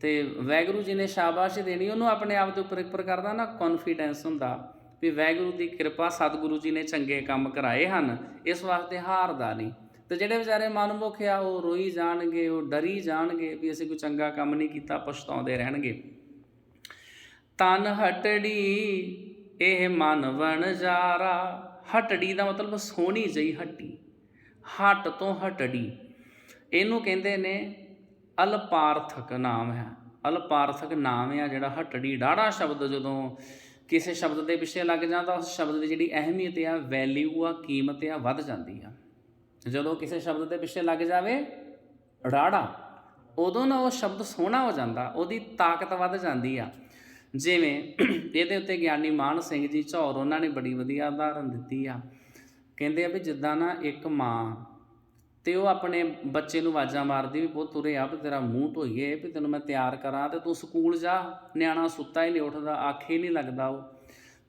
A: ਤੇ ਵੈਗੁਰੂ ਜੀ ਨੇ ਸ਼ਾਬਾਸ਼ ਦੇਣੀ, ਉਹਨੂੰ ਆਪਣੇ ਆਪ ਦੇ ਉੱਪਰ ਇੱਕ ਪ੍ਰਕਾਰ ਦਾ ਨਾ ਕੌਨਫੀਡੈਂਸ ਹੁੰਦਾ। ਵੀ ਵੈਗੁਰੂ ਦੀ ਕਿਰਪਾ ਸਤਿਗੁਰੂ ਜੀ ਨੇ ਚੰਗੇ ਕੰਮ ਕਰਾਏ ਹਨ, ਇਸ ਵਾਸਤੇ ਹਾਰਦਾ ਨਹੀਂ। ਤੇ ਜਿਹੜੇ ਵਿਚਾਰੇ ਮਨਮੁਖ ਆ, ਉਹ ਰੋਈ ਜਾਣਗੇ, ਉਹ ਡਰੀ ਜਾਣਗੇ ਵੀ ਅਸੀਂ ਕੋਈ ਚੰਗਾ ਕੰਮ ਨਹੀਂ ਕੀਤਾ, ਪਛਤਾਉਂਦੇ ਰਹਿਣਗੇ। ਤਨ ਹਟੜੀ, ਇਹ ਮਨ ਵਣ ਜਾਰਾ। ਹਟੜੀ ਦਾ ਮਤਲਬ ਸੋਹਣੀ ਜਈ ਹੱਟੀ। ਹਟ ਤੋਂ ਹਟੜੀ। ਇਹਨੂੰ ਕਹਿੰਦੇ ਨੇ ਅਲਪਾਰਥਕ ਨਾਮ ਹੈ। ਅਲਪਾਰਥਕ ਨਾਮ ਹੈ ਜਿਹੜਾ ਹਟੜੀ ਡਾੜਾ ਸ਼ਬਦ ਜਦੋਂ ਕਿਸੇ ਸ਼ਬਦ ਦੇ ਪਿੱਛੇ ਲੱਗ ਜਾਂ ਤਾਂ ਉਸ ਸ਼ਬਦ ਦੀ ਜਿਹੜੀ ਅਹਿਮੀਅਤ ਆ ਵੈਲਿਊ ਆ, ਕੀਮਤ ਆ, ਵੱਧ ਜਾਂਦੀ ਆ। ਜਦੋਂ ਕਿਸੇ ਸ਼ਬਦ ਦੇ ਪਿੱਛੇ ਲੱਗ ਜਾਵੇ, ਰਾੜਾ, ਉਦੋਂ ਨਾ ਉਹ ਸ਼ਬਦ ਸੋਹਣਾ ਹੋ ਜਾਂਦਾ, ਉਹਦੀ ਤਾਕਤ ਵੱਧ ਜਾਂਦੀ ਆ। ਜਿਵੇਂ ਇਹਦੇ ਉੱਤੇ ਗਿਆਨੀ ਮਾਨ ਸਿੰਘ ਜੀ ਝੌਰ ਉਹਨਾਂ ਨੇ ਬੜੀ ਵਧੀਆ ਉਦਾਹਰਨ ਦਿੱਤੀ ਆ। ਕਹਿੰਦੇ ਆ ਵੀ ਜਿੱਦਾਂ ਨਾ ਇੱਕ ਮਾਂ ਤੇ ਉਹ ਆਪਣੇ ਬੱਚੇ ਨੂੰ ਆਵਾਜ਼ਾਂ ਮਾਰਦੀ ਵੀ ਪੁੱਤ ਉਰੇ ਆ ਵੀ ਤੇਰਾ ਮੂੰਹ ਧੋਈਏ, ਵੀ ਤੈਨੂੰ ਮੈਂ ਤਿਆਰ ਕਰਾਂ ਤੇ ਤੂੰ ਸਕੂਲ ਜਾ। ਨਿਆਣਾ ਸੁੱਤਾ ਹੀ ਨਹੀਂ ਉੱਠਦਾ, ਆਖੇ ਨਹੀਂ ਲੱਗਦਾ ਉਹ।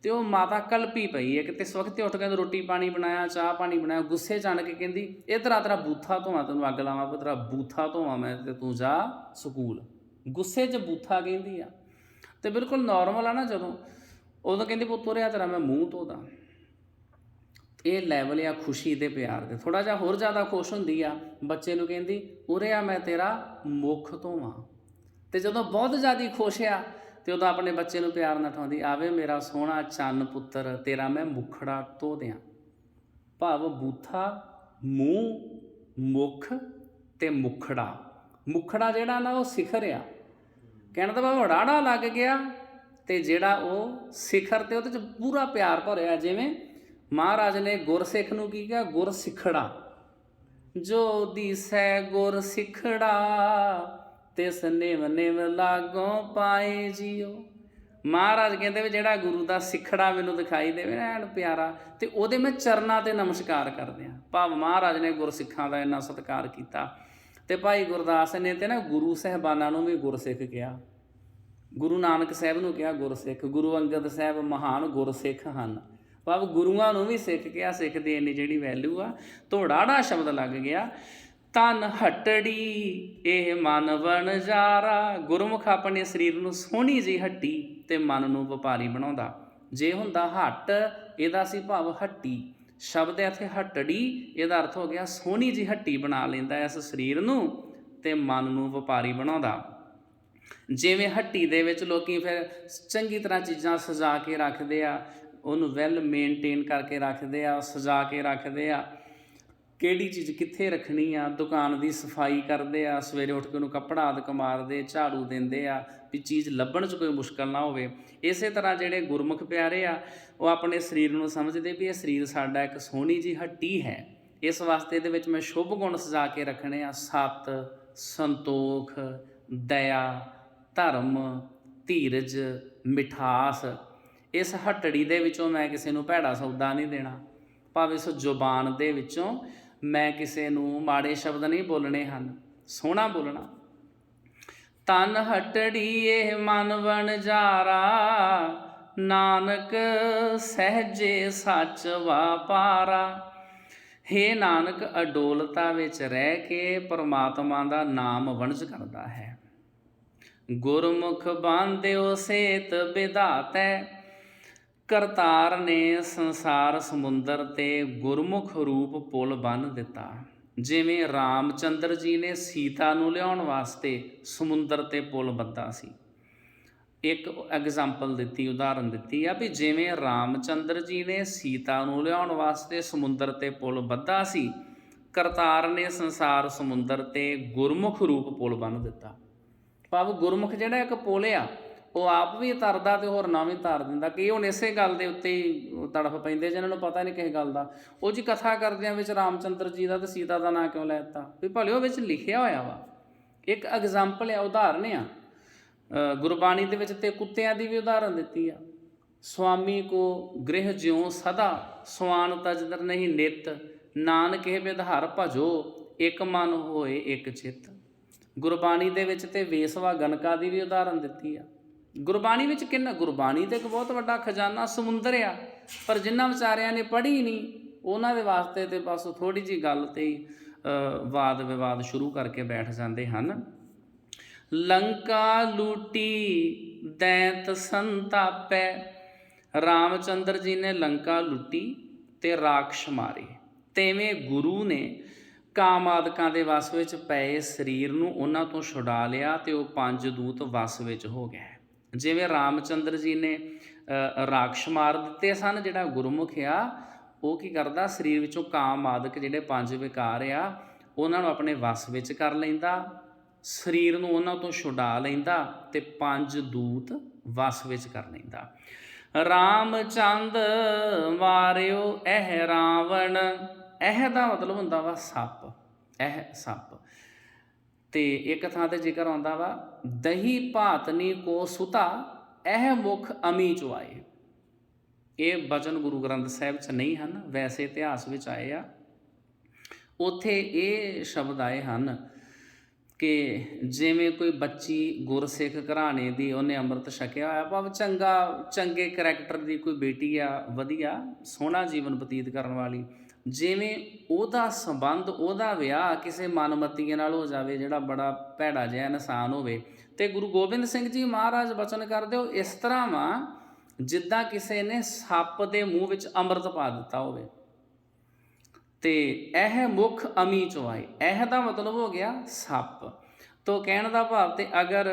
A: ਤੇ ਉਹ ਮਾਤਾ ਕਲਪੀ ਪਈ ਹੈ ਕਿ ਇਸ ਵਕਤ ਹੀ ਉੱਠ ਕੇ ਰੋਟੀ ਪਾਣੀ ਬਣਾਇਆ, ਚਾਹ ਪਾਣੀ ਬਣਾਇਆ, ਗੁੱਸੇ ਚ ਆਣ ਕੇ ਕਹਿੰਦੀ, ਇਹ ਤਰਾ ਤਰਾ ਬੂਥਾ ਧੋਵਾਂ, ਤੈਨੂੰ ਅੱਗ ਲਾਵਾਂ, ਵੀ ਤੇਰਾ ਬੂਥਾ ਧੋਵਾਂ ਮੈਂ ਤੇ ਤੂੰ ਜਾ ਸਕੂਲ। ਗੁੱਸੇ 'ਚ ਬੂਥਾ ਕਹਿੰਦੀ ਆ। ਤੇ ਬਿਲਕੁਲ ਨਾਰਮਲ ਆ ਨਾ ਜਦੋਂ, ਉਦੋਂ ਕਹਿੰਦੀ ਪੁੱਤ ਤੁਰਿਆ ਤੇਰਾ ਮੈਂ ਮੂੰਹ ਧੋਦਾ। ਇਹ ਲੈਵਲ ਆ ਖੁਸ਼ੀ ਦੇ ਪਿਆਰ ਦੇ ਥੋੜਾ ਜਿਹਾ ਹੋਰ ਜ਼ਿਆਦਾ ਖੁਸ਼ ਹੁੰਦੀ ਆ, ਬੱਚੇ ਨੂੰ ਕਹਿੰਦੀ, ਉਰੇ ਆ, ਮੈਂ ਤੇਰਾ ਮੁੱਖ ਧੋਵਾਂ ਤੇ ਜਦੋਂ ਬਹੁਤ ਜ਼ਿਆਦਾ ਖੁਸ਼ ਆ, ਤੇ ਉਦੋਂ ਆਪਣੇ ਬੱਚੇ ਨੂੰ ਪਿਆਰ ਨਾਲ ਠਾਉਂਦੀ, ਆਵੇ ਮੇਰਾ ਸੋਹਣਾ ਚੰਨ ਪੁੱਤਰ, ਤੇਰਾ ਮੈਂ ਮੁਖੜਾ ਧੋ ਦਿਆਂ। ਭਾਵ ਬੂਥਾ, ਮੂੰਹ, ਮੁਖ ਤੇ ਮੁਖੜਾ। ਮੁਖੜਾ ਜਿਹੜਾ ਨਾ, ਉਹ ਸਿਖਰ ਆ। ਕਹਿਣ ਦਾ ਭਾਵ ਰਾੜਾ ਲੱਗ ਗਿਆ ਤੇ ਜਿਹੜਾ ਉਹ ਸਿਖਰ ਤੇ ਉਹਦੇ ਚ ਪੂਰਾ ਪਿਆਰ ਭਰਿਆ, ਜਿਵੇਂ ਮਹਾਰਾਜ ਨੇ ਗੁਰਸਿੱਖ ਨੂੰ ਕੀ ਕਿਹਾ? ਗੁਰਸਿੱਖੜਾ। ਜੋ ਦੀਸੈ ਗੁਰ ਸਿਖੜਾ ਤਿਸ ਨਿਵ ਨਿਵ ਲਾਗੋਂ ਪਾਏ ਜੀਓ। ਮਹਾਰਾਜ ਕਹਿੰਦੇ ਵੀ ਜਿਹੜਾ ਗੁਰੂ ਦਾ ਸਿਖੜਾ ਮੈਨੂੰ ਦਿਖਾਈ ਦੇਵੇ ਨਾ ਐਨ ਪਿਆਰਾ, ਤੇ ਉਹਦੇ ਮੈਂ ਚਰਨਾਂ ਤੇ ਨਮਸਕਾਰ ਕਰਦੇ ਆ ਭਾਵ ਮਹਾਰਾਜ ਨੇ ਗੁਰਸਿੱਖਾਂ ਦਾ ਇੰਨਾ ਸਤਿਕਾਰ ਕੀਤਾ। ਤੇ ਭਾਈ ਗੁਰਦਾਸ ਨੇ ਤੇ ਨਾ ਗੁਰੂ ਸਹਿਬਾਨਾਂ ਨੂੰ ਵੀ ਗੁਰਸਿੱਖ ਕਿਹਾ। ਗੁਰੂ ਨਾਨਕ ਸਾਹਿਬ ਨੂੰ ਕਿਹਾ ਗੁਰਸਿੱਖ, ਗੁਰੂ ਅੰਗਦ ਸਾਹਿਬ ਮਹਾਨ ਗੁਰਸਿੱਖ ਹਨ। ਭਾਵ ਗੁਰੂਆਂ ਨੂੰ ਵੀ ਸਿੱਖ ਗਿਆ ਸਿੱਖ ਦੀ ਇੰਨੀ ਜਿਹੜੀ ਵੈਲਿਊ ਆ ਧੋੜਾੜਾ ਸ਼ਬਦ ਲੱਗ ਗਿਆ। ਤਨ ਹਟੜੀ, ਇਹ ਮਨ ਵਣਜਾਰਾ ਗੁਰਮੁਖ ਆਪਣੇ ਸਰੀਰ ਨੂੰ ਸੋਹਣੀ ਜਿਹੀ ਹੱਟੀ ਤੇ ਮਨ ਨੂੰ ਵਪਾਰੀ ਬਣਾਉਂਦਾ। ਜੇ ਹੁੰਦਾ ਹੱਟ, ਇਹਦਾ ਸੀ ਭਾਵ ਹੱਟੀ। ਸ਼ਬਦ ਹੈ ਇੱਥੇ ਹੱਟੜੀ, ਇਹਦਾ ਅਰਥ ਹੋ ਗਿਆ ਸੋਹਣੀ ਜਿਹੀ ਹੱਟੀ ਬਣਾ ਲੈਂਦਾ ਇਸ ਸਰੀਰ ਨੂੰ ਤੇ ਮਨ ਨੂੰ ਵਪਾਰੀ ਬਣਾਉਂਦਾ। ਜਿਵੇਂ ਹੱਟੀ ਦੇ ਵਿੱਚ ਲੋਕੀ ਫਿਰ ਚੰਗੀ ਤਰ੍ਹਾਂ ਚੀਜ਼ਾਂ ਸਜਾ ਕੇ ਰੱਖਦੇ ਆ ਉਹਨੂੰ ਵੈਲ ਮੇਨਟੇਨ ਕਰਕੇ ਰੱਖਦੇ ਆ, ਸਜਾ ਕੇ ਰੱਖਦੇ ਆ। ਕਿਹੜੀ ਚੀਜ਼ ਕਿੱਥੇ ਰੱਖਣੀ ਆ? ਦੁਕਾਨ ਦੀ ਸਫ਼ਾਈ ਕਰਦੇ ਆ, ਸਵੇਰੇ ਉੱਠ ਕੇ ਉਹਨੂੰ ਕੱਪੜਾ ਆਦਿਕ ਮਾਰਦੇ, ਝਾੜੂ ਦਿੰਦੇ ਆ ਵੀ ਚੀਜ਼ ਲੱਭਣ 'ਚ ਕੋਈ ਮੁਸ਼ਕਲ ਨਾ ਹੋਵੇ। ਇਸੇ ਤਰ੍ਹਾਂ ਜਿਹੜੇ ਗੁਰਮੁਖ ਪਿਆਰੇ ਆ, ਉਹ ਆਪਣੇ ਸਰੀਰ ਨੂੰ ਸਮਝਦੇ ਵੀ ਇਹ ਸਰੀਰ ਸਾਡਾ ਇੱਕ ਸੋਹਣੀ ਜੀ ਹੱਟੀ ਹੈ। ਇਸ ਵਾਸਤੇ ਇਹਦੇ ਵਿੱਚ ਮੈਂ ਸ਼ੁਭ ਗੁਣ ਸਜਾ ਕੇ ਰੱਖਣੇ ਆ। ਸਤ, ਸੰਤੋਖ, ਦਇਆ, ਧਰਮ, ਧੀਰਜ, ਮਿਠਾਸ। ਇਸ ਹੱਟੜੀ ਦੇ ਵਿੱਚੋਂ ਮੈਂ ਕਿਸੇ ਨੂੰ ਭੈੜਾ ਸੌਦਾ ਨਹੀਂ ਦੇਣਾ। ਭਾਵੇਂ ਇਸ ਜ਼ੁਬਾਨ ਦੇ ਵਿੱਚੋਂ ਮੈਂ ਕਿਸੇ ਨੂੰ ਮਾੜੇ ਸ਼ਬਦ ਨਹੀਂ ਬੋਲਣੇ ਹਨ, ਸੋਹਣਾ ਬੋਲਣਾ। ਤਨ ਹਟੜੀ ਮਨ ਵਣਜਾਰਾ ਨਾਨਕ ਸਹਜੇ ਸੱਚ ਵਾਪਾਰਾ ਹੇ ਨਾਨਕ, ਅਡੋਲਤਾ ਵਿੱਚ ਰਹਿ ਕੇ ਪਰਮਾਤਮਾ ਦਾ ਨਾਮ ਵਣਜ ਕਰਦਾ ਹੈ। ਗੁਰਮੁਖ ਬਾਂਧਿਓ ਸੇਤ ਵਿਧਾਤੈ ਕਰਤਾਰ ਨੇ ਸੰਸਾਰ ਸਮੁੰਦਰ ਤੇ ਗੁਰਮੁਖ ਰੂਪ ਪੁਲ ਬੰਨ ਦਿੱਤਾ। ਜਿਵੇਂ ਰਾਮਚੰਦਰ ਜੀ ਨੇ ਸੀਤਾ ਨੂੰ ਲਿਆਉਣ ਵਾਸਤੇ ਸਮੁੰਦਰ ਤੇ ਪੁਲ ਬੱਧਾ ਸੀ। ਇੱਕ ਐਗਜ਼ਾਮਪਲ ਦਿੱਤੀ, ਉਦਾਹਰਨ ਦਿੱਤੀ ਆ ਵੀ ਜਿਵੇਂ ਰਾਮਚੰਦਰ ਜੀ ਨੇ ਸੀਤਾ ਨੂੰ ਲਿਆਉਣ ਵਾਸਤੇ ਸਮੁੰਦਰ ਤੇ ਪੁਲ ਬੱਧਾ ਸੀ, ਕਰਤਾਰ ਨੇ ਸੰਸਾਰ ਸਮੁੰਦਰ ਤੇ ਗੁਰਮੁਖ ਰੂਪ ਪੁਲ ਬੰਨ ਦਿੱਤਾ। ਭਾਵ ਗੁਰਮੁਖ ਜਿਹੜਾ ਇੱਕ ਪੁਲ ਆ ਉਹ ਆਪ ਵੀ ਤਰਦਾ ਤੇ ਹੋਰ ਨਾ ਵੀ ਤਰ ਦਿੰਦਾ ਕਿ ਹੁਣ ਇਸੇ ਗੱਲ ਦੇ ਉੱਤੇ ਹੀ ਤੜਫ ਪੈਂਦੇ ਜਿਹਨਾਂ ਨੂੰ ਪਤਾ ਨਹੀਂ ਕਿਸੇ ਗੱਲ ਦਾ। ਉਹ ਜੀ ਕਥਾ ਕਰਦਿਆਂ ਵਿੱਚ ਰਾਮਚੰਦਰ ਜੀ ਦਾ ਤੇ ਸੀਤਾ ਦਾ ਨਾਂ ਕਿਉਂ ਲੈ ਦਿੱਤਾ? ਵੀ ਭਲੇ ਉਹ ਵਿੱਚ ਲਿਖਿਆ ਹੋਇਆ ਵਾ। ਇੱਕ ਐਗਜ਼ਾਮਪਲ ਆ, ਉਦਾਹਰਨ ਆ। ਗੁਰਬਾਣੀ ਦੇ ਵਿੱਚ ਤੇ ਕੁੱਤਿਆਂ ਦੀ ਵੀ ਉਦਾਹਰਨ ਦਿੱਤੀ ਆ। ਸੁਆਮੀ ਕੋ ਗ੍ਰਹਿ ਜਿਉ ਸਦਾ, ਸਵਾਨ ਤਜਦਰ ਨਹੀਂ ਨਿਤ। ਨਾਨਕ ਇਹ ਵਿਧਾਰ ਭਜੋ, ਇੱਕ ਮਨ ਹੋਏ ਇੱਕ ਚਿੱਤ। ਗੁਰਬਾਣੀ ਦੇ ਵਿੱਚ ਤੇ ਵੇਸਵਾ ਗਨਕਾ ਦੀ ਵੀ ਉਦਾਹਰਨ ਦਿੱਤੀ ਆ। ਗੁਰਬਾਣੀ ਵਿੱਚ ਕਿੰਨਾ ਗੁਰਬਾਣੀ ਤੇ ਇੱਕ ਬਹੁਤ ਵੱਡਾ ਖਜ਼ਾਨਾ ਸਮੁੰਦਰ ਆ, ਪਰ ਜਿਨ੍ਹਾਂ ਵਿਚਾਰਿਆਂ ਨੇ ਪੜ੍ਹੀ ਨਹੀਂ, ਉਹਨਾਂ ਦੇ ਵਾਸਤੇ ਤੇ ਬਸ ਥੋੜੀ ਜੀ ਗੱਲ ਤੇ ਹੀ ਵਾਦ ਵਿਵਾਦ ਸ਼ੁਰੂ ਕਰਕੇ ਬੈਠ ਜਾਂਦੇ ਹਨ। ਲੰਕਾ ਲੂਟੀ ਦੈਂਤ ਸੰਤਾਪੈ, ਰਾਮਚੰਦਰ ਜੀ ਨੇ ਲੰਕਾ ਲੁੱਟੀ ਤੇ ਰਾਖਸ਼ ਮਾਰੇ। ਤੇਵੇਂ ਗੁਰੂ ਨੇ ਕਾਮ ਆਦਿਕਾਂ ਦੇ ਵਸ ਵਿੱਚ ਪਏ ਸਰੀਰ ਨੂੰ ਉਹਨਾਂ ਤੋਂ ਛੁਡਾ ਲਿਆ ਤੇ ਉਹ ਪੰਜ ਦੂਤ ਵਸ ਵਿੱਚ ਹੋ ਗਏ। ਜਿਵੇਂ ਰਾਮਚੰਦਰ ਜੀ ਨੇ ਅ, ਰਾਖਸ਼ ਮਾਰ ਦਿੱਤੇ ਸਨ ਜਿਹੜਾ ਗੁਰਮੁਖ ਆ ਉਹ ਕੀ ਕਰਦਾ ਸਰੀਰ ਵਿੱਚੋਂ ਕਾਮ ਆਦਿਕ ਜਿਹੜੇ ਪੰਜ ਵਿਕਾਰ ਆ ਉਹਨਾਂ ਨੂੰ ਆਪਣੇ ਵਸ ਵਿੱਚ ਕਰ ਲੈਂਦਾ ਸਰੀਰ ਨੂੰ ਉਹਨਾਂ ਤੋਂ ਛੁਡਾ ਲੈਂਦਾ ਤੇ ਪੰਜ ਦੂਤ ਵਸ ਵਿੱਚ ਕਰ ਲੈਂਦਾ। ਰਾਮ ਚੰਦ ਮਾਰਿਓ ਇਹ ਰਾਵਣ ਇਹ ਦਾ ਮਤਲਬ ਹੁੰਦਾ ਵਾ ਸੱਪ ਇਹ ਸੱਪ। ਤੇ ਇੱਕ ਥਾਂ ਤੇ ਜ਼ਿਕਰ ਆਉਂਦਾ ਵਾ, ਦਹੀ ਭਾਤਨੀ ਕੋ ਸੁਤਾ, ਇਹ ਮੁਖ ਅਮੀ ਚੁਆਏ ਇਹ ਬਚਨ ਗੁਰੂ ਗ੍ਰੰਥ ਸਾਹਿਬ 'ਚ ਨਹੀਂ ਹਨ, ਵੈਸੇ ਇਤਿਹਾਸ ਵਿੱਚ ਆਏ ਆ। ਉਥੇ ਇਹ ਸ਼ਬਦ ਆਏ ਹਨ ਕਿ ਜਿਵੇਂ ਕੋਈ ਬੱਚੀ ਗੁਰਸਿੱਖ ਘਰਾਣੇ ਦੀ, ਉਹਨੇ ਅੰਮ੍ਰਿਤ ਛਕਿਆ ਹੋਇਆ, ਭਾਵ ਚੰਗਾ, ਚੰਗੇ ਕਰੈਕਟਰ ਦੀ ਕੋਈ ਬੇਟੀ ਆ, ਵਧੀਆ, ਸੋਹਣਾ ਜੀਵਨ ਬਤੀਤ ਕਰਨ ਵਾਲੀ ਜਿਵੇਂ ਉਹਦਾ ਸੰਬੰਧ, ਉਹਦਾ ਵਿਆਹ ਕਿਸੇ ਮਨਮਤੀਏ ਨਾਲ ਹੋ ਜਾਵੇ, ਜਿਹੜਾ ਬੜਾ ਭੈੜਾ ਜਿਹਾ ਇਨਸਾਨ ਹੋਵੇ, ਤੇ ਗੁਰੂ ਗੋਬਿੰਦ ਸਿੰਘ ਜੀ ਮਹਾਰਾਜ ਬਚਨ ਕਰਦੇ ਹੋ, ਇਸ ਤਰ੍ਹਾਂ ਵਾ ਜਿੱਦਾਂ ਕਿਸੇ ਨੇ ਸੱਪ ਦੇ ਮੂੰਹ ਵਿੱਚ ਅੰਮ੍ਰਿਤ ਪਾ ਦਿੱਤਾ ਹੋਵੇ। ਤੇ ਇਹ ਮੁਖ ਅਮੀ ਚੁਆਏ ਇਹ ਦਾ ਮਤਲਬ ਹੋ ਗਿਆ ਸੱਪ। ਤੋ ਕਹਿਣ ਦਾ ਭਾਵ ਤੇ ਅਗਰ